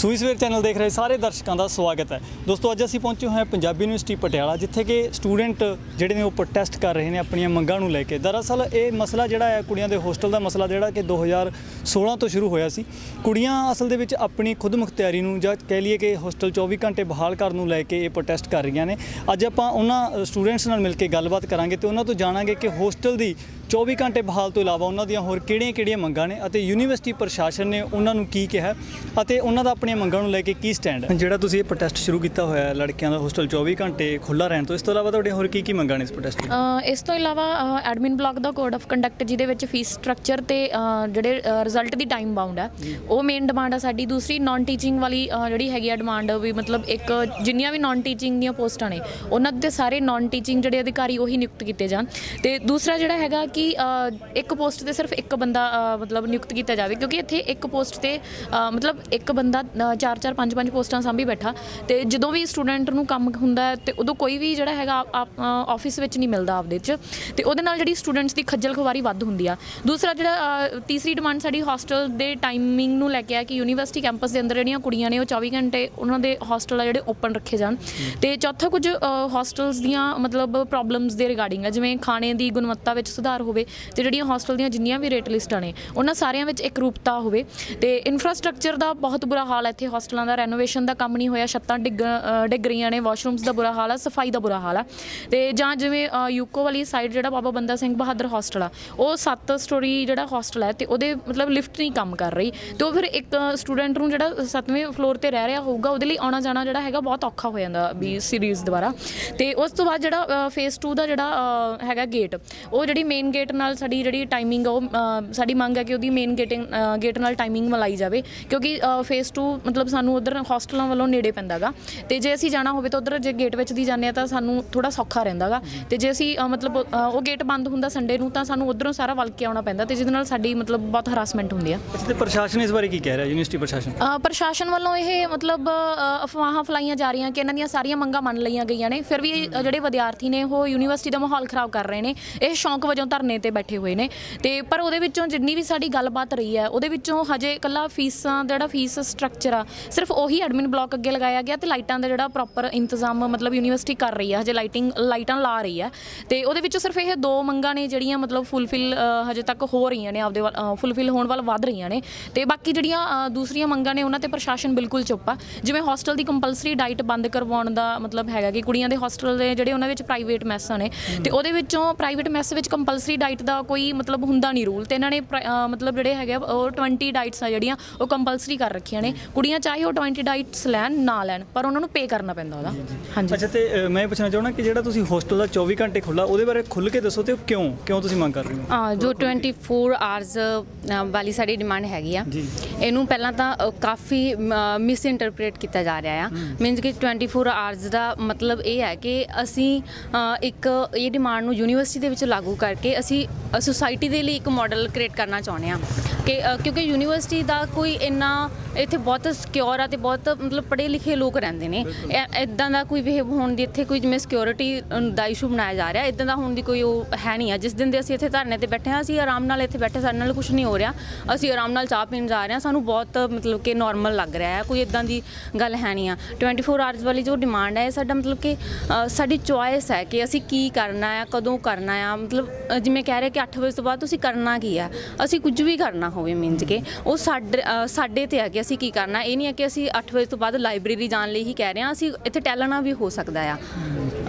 ਸੂਈ ਸਵੇਰ ਚੈਨਲ ਦੇਖ ਰਹੇ ਸਾਰੇ ਦਰਸ਼ਕਾਂ ਦਾ ਸਵਾਗਤ ਹੈ। ਦੋਸਤੋ, ਅੱਜ ਅਸੀਂ ਪਹੁੰਚੇ ਹੋਏ ਹਾਂ ਪੰਜਾਬੀ ਯੂਨੀਵਰਸਿਟੀ ਪਟਿਆਲਾ, ਜਿੱਥੇ ਕਿ ਸਟੂਡੈਂਟ ਜਿਹੜੇ ਨੇ ਉਹ ਪ੍ਰੋਟੈਸਟ ਕਰ ਰਹੇ ਨੇ ਆਪਣੀਆਂ ਮੰਗਾਂ ਨੂੰ ਲੈ ਕੇ। ਦਰਅਸਲ ਇਹ ਮਸਲਾ ਜਿਹੜਾ ਹੈ, ਕੁੜੀਆਂ ਦੇ ਹੋਸਟਲ ਦਾ ਮਸਲਾ ਜਿਹੜਾ ਕਿ 2016 ਤੋਂ ਸ਼ੁਰੂ ਹੋਇਆ ਸੀ। ਕੁੜੀਆਂ ਅਸਲ ਦੇ ਵਿੱਚ ਆਪਣੀ ਖੁਦ ਮੁਖਤਿਆਰੀ ਨੂੰ ਜਾਂ ਕਹਿ ਲਈਏ ਕਿ ਹੋਸਟਲ 24 ਘੰਟੇ ਬਹਾਲ ਕਰਨ ਨੂੰ ਲੈ ਕੇ ਇਹ ਪ੍ਰੋਟੈਸਟ ਕਰ ਰਹੀਆਂ ਨੇ। ਅੱਜ ਆਪਾਂ ਉਹਨਾਂ ਸਟੂਡੈਂਟਸ ਨਾਲ ਮਿਲ ਕੇ ਗੱਲਬਾਤ ਕਰਾਂਗੇ ਤੇ ਉਹਨਾਂ ਤੋਂ ਜਾਣਾਂਗੇ ਕਿ ਹੋਸਟਲ ਦੀ 24 ਘੰਟੇ ਬਹਾਲ ਤੋਂ ਇਲਾਵਾ ਉਹਨਾਂ ਦੀਆਂ ਹੋਰ ਕਿਹੜੀਆਂ-ਕਿਹੜੀਆਂ ਮੰਗਾਂ ਨੇ ਅਤੇ ਯੂਨੀਵਰਸਿਟੀ ਪ੍ਰਸ਼ਾਸਨ ਨੇ ਉਹਨਾਂ ਨੂੰ ਕੀ ਕਿਹਾ ਅਤੇ ਉਹਨਾਂ ਦਾ ਆਪਣੀਆਂ ਮੰਗਾਂ ਨੂੰ ਲੈ ਕੇ ਕੀ ਸਟੈਂਡ ਹੈ? ਜਿਹੜਾ ਤੁਸੀਂ ਇਹ ਪ੍ਰੋਟੈਸਟ ਸ਼ੁਰੂ ਕੀਤਾ ਹੋਇਆ ਹੈ ਲੜਕੀਆਂ ਦਾ ਹੋਸਟਲ 24 ਘੰਟੇ ਖੁੱਲਾ ਰਹਿਣ ਤੋਂ ਇਸ ਤੋਂ ਇਲਾਵਾ ਤੁਹਾਡੀਆਂ ਹੋਰ ਕੀ ਕੀ ਮੰਗਾਂ ਨੇ ਇਸ ਪ੍ਰੋਟੈਸਟ ਵਿੱਚ? ਇਸ ਤੋਂ ਇਲਾਵਾ ਐਡਮਿਨ ਬਲਾਕ ਦਾ ਕੋਡ ਆਫ ਕੰਡਕਟ ਜਿਹਦੇ ਵਿੱਚ ਫੀਸ ਸਟਰਕਚਰ ਤੇ ਜਿਹੜੇ ਰਿਜ਼ਲਟ ਦੀ ਟਾਈਮ ਬਾਉਂਡ ਹੈ ਉਹ ਮੇਨ ਡਿਮਾਂਡ ਆ ਸਾਡੀ। ਦੂਸਰੀ ਨਾਨ ਟੀਚਿੰਗ ਵਾਲੀ ਜਿਹੜੀ ਹੈਗੀ ਆ ਡਿਮਾਂਡ ਵੀ ਮਤਲਬ ਇੱਕ ਜਿੰਨੀਆਂ ਵੀ ਨਾਨ ਟੀਚਿੰਗ ਦੀਆਂ ਪੋਸਟਾਂ ਨੇ ਉਹਨਾਂ ਦੇ ਸਾਰੇ ਨਾਨ ਟੀਚਿੰਗ ਜਿਹੜੇ ਅਧਿਕਾਰੀ ਉਹੀ ਨਿਯੁਕਤ ਕੀਤੇ ਜਾਣ। ਤੇ ਦੂਸਰਾ ਜਿਹੜਾ ਹੈਗਾ ਕਿ ਅ, ਇੱਕ ਪੋਸਟ ਤੇ ਸਿਰਫ ਇੱਕ ਬੰਦਾ ਮਤਲਬ ਨਿਯੁਕਤ ਕੀਤਾ ਜਾਵੇ ਕਿਉਂਕਿ ਇੱਥੇ ਇੱਕ ਪੋਸਟ ਤੇ ਮਤਲਬ ਇੱਕ ਬੰਦਾ ਅ, ਚਾਰ ਚਾਰ ਪੰਜ ਪੰਜ ਪੋਸਟਾਂ ਸਾਂਭੀ ਬੈਠਾ ਤੇ ਜਦੋਂ ਵੀ ਸਟੂਡੈਂਟ ਨੂੰ ਕੰਮ ਹੁੰਦਾ ਹੈ ਤੇ ਉਦੋਂ ਕੋਈ ਵੀ ਜਿਹੜਾ ਹੈਗਾ ਆਫਿਸ ਵਿੱਚ ਨਹੀਂ ਮਿਲਦਾ ਆਪਦੇ ਚ ਤੇ ਉਹਦੇ ਨਾਲ ਜਿਹੜੀ ਸਟੂਡੈਂਟਸ ਦੀ ਖੱਜਲ ਖਵਾਰੀ ਵੱਧ ਹੁੰਦੀ ਆ। ਦੂਸਰਾ ਜਿਹੜਾ ਤੀਸਰੀ ਡਿਮਾਂਡ ਸਾਡੀ ਹੋਸਟਲ ਦੇ ਟਾਈਮਿੰਗ ਨੂੰ ਲੈ ਕੇ ਆ ਕਿ ਯੂਨੀਵਰਸਿਟੀ ਕੈਂਪਸ ਦੇ ਅੰਦਰ ਜਿਹੜੀਆਂ ਕੁੜੀਆਂ ਨੇ ਉਹ 24 ਘੰਟੇ ਉਹਨਾਂ ਦੇ ਹੋਸਟਲ ਆ ਜਿਹੜੇ ਓਪਨ ਰੱਖੇ ਜਾਣ। ਤੇ ਚੌਥਾ ਕੁਝ ਹੋਸਟਲਸ ਦੀਆਂ ਮਤਲਬ ਪ੍ਰੋਬਲਮਸ ਦੇ ਰਿਗਾਰਡਿੰਗ ਆ ਜਿਵੇਂ ਖਾਣੇ ਦੀ ਗੁਣਵੱਤਾ ਵਿੱਚ ਸੁਧਾਰ ਹੋਵੇ ਤੇ ਜਿਹੜੀਆਂ ਹੋਸਟਲ ਦੀਆਂ ਜਿੰਨੀਆਂ ਵੀ ਰੇਟ ਲਿਸਟਾਂ ਨੇ, ਉਹਨਾਂ ਸਾਰਿਆਂ ਵਿੱਚ ਇੱਕ ਰੂਪਤਾ ਹੋਵੇ। ਤੇ ਇਨਫਰਾਸਟ੍ਰਕਚਰ ਦਾ ਬਹੁਤ ਬੁਰਾ ਹਾਲ ਹੈ ਇੱਥੇ ਹੋਸਟਲਾਂ ਦਾ ਰੈਨੋਵੇਸ਼ਨ ਦਾ ਕੰਮ ਨਹੀਂ ਹੋਇਆ, ਛੱਤਾਂ ਡਿੱਗ ਡਿੱਗ ਰਹੀਆਂ ਨੇ ਵਾਸ਼ਰੂਮਸ ਦਾ ਬੁਰਾ ਹਾਲ ਆ, ਸਫ਼ਾਈ ਦਾ ਬੁਰਾ ਹਾਲ ਆ। ਤੇ ਜਾਂ ਜਿਵੇਂ ਯੂਕੋ ਵਾਲੀ ਸਾਈਡ ਜਿਹੜਾ ਬਾਬਾ ਬੰਦਾ ਸਿੰਘ ਬਹਾਦਰ ਹੋਸਟਲ ਆ, ਉਹ 7 ਸਟੋਰੀ ਜਿਹੜਾ ਹੋਸਟਲ ਹੈ ਤੇ ਉਹਦੇ ਮਤਲਬ ਲਿਫਟ ਨਹੀਂ ਕੰਮ ਕਰ ਰਹੀ। ਤੇ ਉਹ ਫਿਰ ਇੱਕ ਸਟੂਡੈਂਟ ਨੂੰ ਜਿਹੜਾ 7ਵੇਂ ਫਲੋਰ ਤੇ ਰਹਿ ਰਿਹਾ ਹੋਊਗਾ, ਉਹਦੇ ਲਈ ਆਉਣਾ ਜਾਣਾ ਜਿਹੜਾ ਹੈਗਾ ਬਹੁਤ ਔਖਾ ਹੋ ਜਾਂਦਾ ਵੀ ਸੀਰੀਜ਼ ਦੁਆਰਾ। ਤੇ ਉਸ ਤੋਂ ਬਾਅਦ ਜਿਹੜਾ ਫੇਸ 2 ਦਾ ਜਿਹੜਾ ਹੈਗਾ ਗੇਟ ਉਹ ਜਿਹੜੀ ਮੇਨ ਗੇਟ ਨਾਲ ਸਾਡੀ ਜਿਹੜੀ ਟਾਈਮਿੰਗ ਉਹ ਸਾਡੀ ਮੰਗ ਹੈ ਕਿ ਉਹਦੀ ਮੇਨ ਗੇਟਿੰਗ ਗੇਟ ਨਾਲ ਟਾਈਮਿੰਗ ਮਲਾਈ ਜਾਵੇ। ਕਿਉਂਕਿ ਫੇਸ 2 ਮਤਲਬ ਸਾਨੂੰ ਉਧਰ ਹੋਸਟਲਾਂ ਵੱਲੋਂ ਨੇੜੇ ਪੈਂਦਾਗਾ। ਤੇ ਜੇ ਅਸੀਂ ਜਾਣਾ ਹੋਵੇ ਤਾਂ ਉਧਰ ਜੇ ਗੇਟ ਵਿੱਚ ਦੀ ਜਾਂਦੇ ਆ ਤਾਂ ਸਾਨੂੰ ਥੋੜਾ ਸੌਖਾ ਰਹਿੰਦਾਗਾ। ਤੇ ਜੇ ਅਸੀਂ ਮਤਲਬ ਉਹ ਗੇਟ ਬੰਦ ਹੁੰਦਾ ਸੰਡੇ ਨੂੰ ਤਾਂ ਸਾਨੂੰ ਉਧਰੋਂ ਸਾਰਾ ਵਲ ਕੇ ਆਉਣਾ ਪੈਂਦਾ ਤੇ ਜਿਹਦੇ ਨਾਲ ਸਾਡੀ ਮਤਲਬ ਬਹੁਤ ਹਰਾਸਮੈਂਟ ਹੁੰਦੀ ਆ। ਅੱਛਾ ਤੇ ਪ੍ਰਸ਼ਾਸਨ ਇਸ ਬਾਰੇ ਕੀ ਕਹਿ ਰਿਹਾ ਯੂਨੀਵਰਸਿਟੀ ਪ੍ਰਸ਼ਾਸਨ? ਪ੍ਰਸ਼ਾਸਨ ਵੱਲੋਂ ਇਹ ਮਤਲਬ ਅਫਵਾਹਾਂ ਫਲਾਈਆਂ ਜਾ ਰਹੀਆਂ ਕਿ ਇਹਨਾਂ ਦੀਆਂ ਸਾਰੀਆਂ ਮੰਗਾਂ ਮੰਨ ਲਈਆਂ ਗਈਆਂ ਨੇ। ਫਿਰ ਵੀ ਜਿਹੜੇ ਵਿਦਿਆਰਥੀ ਨੇ ਉਹ ਯੂਨੀਵਰਸਿਟੀ ਦਾ ਮਾਹੌਲ ਖਰਾਬ ਕਰ ਰਹੇ ਨੇ। ਇਹ ਸ਼ੌਂਕ ਵਜੋਂ ਧਰਨੇ ਤੇ ਬੈਠੇ ਹੋਏ ਨੇ। ਤੇ ਪਰ ਉਹਦੇ ਵਿੱਚੋਂ ਜਿੰਨੀ ਵੀ ਸਾਡੀ ਗੱਲਬਾਤ ਰਹੀ ਹੈ, ਉਹਦੇ ਵਿੱਚੋਂ ਹਜੇ ਇਕੱਲਾ ਫੀਸਾਂ ਦਾ ਜਿਹੜਾ ਫੀਸ ਸਟਰਕਚਰ ਆ, ਸਿਰਫ ਉਹੀ ਐਡਮਿਨ ਬਲਾਕ ਅੱਗੇ ਲਗਾਇਆ ਗਿਆ ਤੇ ਲਾਈਟਾਂ ਦਾ ਜਿਹੜਾ ਪ੍ਰੋਪਰ ਇੰਤਜ਼ਾਮ ਮਤਲਬ ਯੂਨੀਵਰਸਿਟੀ ਕਰ ਰਹੀ ਹੈ ਹਜੇ ਲਾਈਟਿੰਗ ਲਾਈਟਾਂ ਲਾ ਰਹੀ ਹੈ ਤੇ ਉਹਦੇ ਵਿੱਚੋਂ ਸਿਰਫ ਇਹ ਦੋ ਮੰਗਾਂ ਨੇ ਜਿਹੜੀਆਂ ਮਤਲਬ ਫੁੱਲਫਿਲ ਹਜੇ ਤੱਕ ਹੋ ਰਹੀਆਂ ਨੇ, ਆਪਦੇ ਫੁੱਲਫਿਲ ਹੋਣ ਵੱਲ ਵੱਧ ਰਹੀਆਂ ਨੇ। ਤੇ ਬਾਕੀ ਜਿਹੜੀਆਂ ਦੂਸਰੀਆਂ ਮੰਗਾਂ ਨੇ, ਉਹਨਾਂ ਤੇ ਪ੍ਰਸ਼ਾਸਨ ਬਿਲਕੁਲ ਚੁੱਪ ਆ। ਜਿਵੇਂ ਹੋਸਟਲ ਦੀ ਕੰਪਲਸਰੀ ਡਾਈਟ ਬੰਦ ਕਰਵਾਉਣ ਦਾ ਮਤਲਬ ਹੈਗਾ ਕਿ ਕੁੜੀਆਂ ਦੇ ਹੋਸਟਲ ਦੇ ਜਿਹੜੇ ਉਹਨਾਂ ਵਿੱਚ ਪ੍ਰਾਈਵੇਟ ਮੈਸਾਂ ਨੇ, ਤੇ ਉਹਦੇ ਵਿੱਚੋਂ ਪ੍ਰਾਈਵੇਟ ਮੈਸ ਵਿੱਚ ਕੰਪਲਸਰੀ ਡਾਈਟ ਦਾ ਕੋਈ ਮਤਲਬ ਹੁੰਦਾ ਨਹੀਂ ਰੂਲ ਤੇ ਇਹਨਾਂ ਨੇ ਮਤਲਬ ਜਿਹੜੇ ਹੈਗੇ ਆ, ਉਹ 20 ਡਾਈਟਸ ਆ ਜਿਹੜੀਆਂ ਉਹ ਕੰਪਲਸਰੀ ਕਰ ਰੱਖੀਆਂ ਨੇ। ਕੁੜੀਆਂ ਚਾਹੇ ਉਹ 20 ਡਾਈਟਸ ਲੈਣ ਨਾ ਲੈਣ ਪਰ ਉਹਨਾਂ ਨੂੰ ਪੇ ਕਰਨਾ ਪੈਂਦਾ ਉਹਦਾ। ਹਾਂਜੀ। ਅੱਛਾ ਤੇ ਮੈਂ ਇਹ ਪੁੱਛਣਾ ਚਾਹੁੰਦਾ ਕਿ ਜਿਹੜਾ ਤੁਸੀਂ ਹੋਸਟਲ ਦਾ 24 ਘੰਟੇ ਖੁੱਲਾ ਉਹਦੇ ਬਾਰੇ ਖੁੱਲ ਕੇ ਦੱਸੋ ਤੇ ਉਹ ਕਿਉਂ ਕਿਉਂ ਤੁਸੀਂ ਮੰਗ ਕਰ ਰਹੇ ਹੋ? ਹਾਂ ਜੋ 24 ਆਵਰਸ ਵਾਲੀ ਸਾਡੀ ਡਿਮਾਂਡ ਹੈਗੀ ਆ ਜੀ। ਇਹਨੂੰ ਪਹਿਲਾਂ ਤਾਂ ਕਾਫੀ ਮਿਸ ਇੰਟਰਪ੍ਰੀਟ ਕੀਤਾ ਜਾ ਰਿਹਾ ਆ। ਮੀਨਸ ਕਿ 24 ਆਵਰਸ ਦਾ ਮਤਲਬ ਇਹ ਹੈ ਕਿ ਅਸੀਂ ਇੱਕ ਇਹ ਡਿਮਾਂਡ ਨੂੰ ਯੂਨੀਵਰਸਿਟੀ ਦੇ ਵਿੱਚ ਲਾਗੂ ਕਰਕੇ ਅਸੀਂ ਸੁਸਾਇਟੀ ਦੇ ਲਈ ਇੱਕ ਮਾਡਲ ਕ੍ਰੀਏਟ ਕਰਨਾ ਚਾਹੁੰਦੇ ਆ ਕਿ ਕਿਉਂਕਿ ਯੂਨੀਵਰਸਿਟੀ ਦਾ ਕੋਈ ਇੰਨਾ ਇੱਥੇ ਬਹੁਤ ਸਿਕਿਉਰ ਆ ਤੇ ਬਹੁਤ ਮਤਲਬ ਪੜ੍ਹੇ ਲਿਖੇ ਲੋਕ ਰਹਿੰਦੇ ਨੇ। ਇਦਾਂ ਦਾ ਕੋਈ ਬਿਹੇਵ ਹੋਣ ਦੀ ਇੱਥੇ ਕੋਈ ਜਿਵੇਂ ਸਿਕਿਉਰਿਟੀ ਦਾ ਇਸ਼ੂ ਬਣਾਇਆ ਜਾ ਰਿਹਾ ਇਦਾਂ ਦਾ ਹੋਣ ਦੀ ਕੋਈ ਉਹ ਹੈ ਨਹੀਂ ਆ। ਜਿਸ ਦਿਨ ਦੇ ਅਸੀਂ ਇੱਥੇ ਧਰਨੇ ਤੇ ਬੈਠੇ ਹਾਂ ਅਸੀਂ ਆਰਾਮ ਨਾਲ ਇੱਥੇ ਬੈਠੇ ਸਾਡੇ ਨਾਲ ਕੁਝ ਨਹੀਂ ਹੋ ਰਿਹਾ। ਅਸੀਂ ਆਰਾਮ ਨਾਲ ਚਾਹ ਪੀਣ ਜਾ ਰਹੇ ਹਾਂ ਸਾਨੂੰ ਬਹੁਤ ਮਤਲਬ ਕਿ ਨਾਰਮਲ ਲੱਗ ਰਿਹਾ ਹੈ ਕੋਈ ਇਦਾਂ ਦੀ ਗੱਲ ਹੈ ਨਹੀਂ ਆ। 24 ਆਵਰਸ ਵਾਲੀ ਜੋ ਡਿਮਾਂਡ ਹੈ ਸਾਡਾ ਮਤਲਬ ਕਿ ਸਾਡੀ ਚੁਆਇਸ ਹੈ ਕਿ ਅਸੀਂ ਕੀ ਕਰਨਾ ਆ ਕਦੋਂ ਕਰਨਾ ਆ ਮਤਲਬ ਜਿਵੇਂ ਕਹਿ ਰਹੇ ਕਿ 8 ਵਜੇ ਤੋਂ ਬਾਅਦ ਤੁਸੀਂ ਕਰਨਾ ਕੀ ਆ? ਅਸੀਂ ਕੁਝ ਵੀ ਕਰਨਾ ਹੋਵੇ ਮੀਨਸ ਕਿ ਉਹ ਸਾਡੇ ਸਾਡੇ ਤੇ ਹੈ ਕਿ ਅਸੀਂ ਕੀ ਕਰਨਾ? ਇਹ ਨਹੀਂ ਹੈ ਕਿ ਅਸੀਂ 8 ਵਜੇ ਤੋਂ ਬਾਅਦ ਲਾਇਬ੍ਰੇਰੀ ਜਾਣ ਲਈ ਹੀ ਕਹਿ ਰਹੇ ਹਾਂ, ਅਸੀਂ ਇੱਥੇ ਟੈਲਣਾ ਵੀ ਹੋ ਸਕਦਾ ਆ।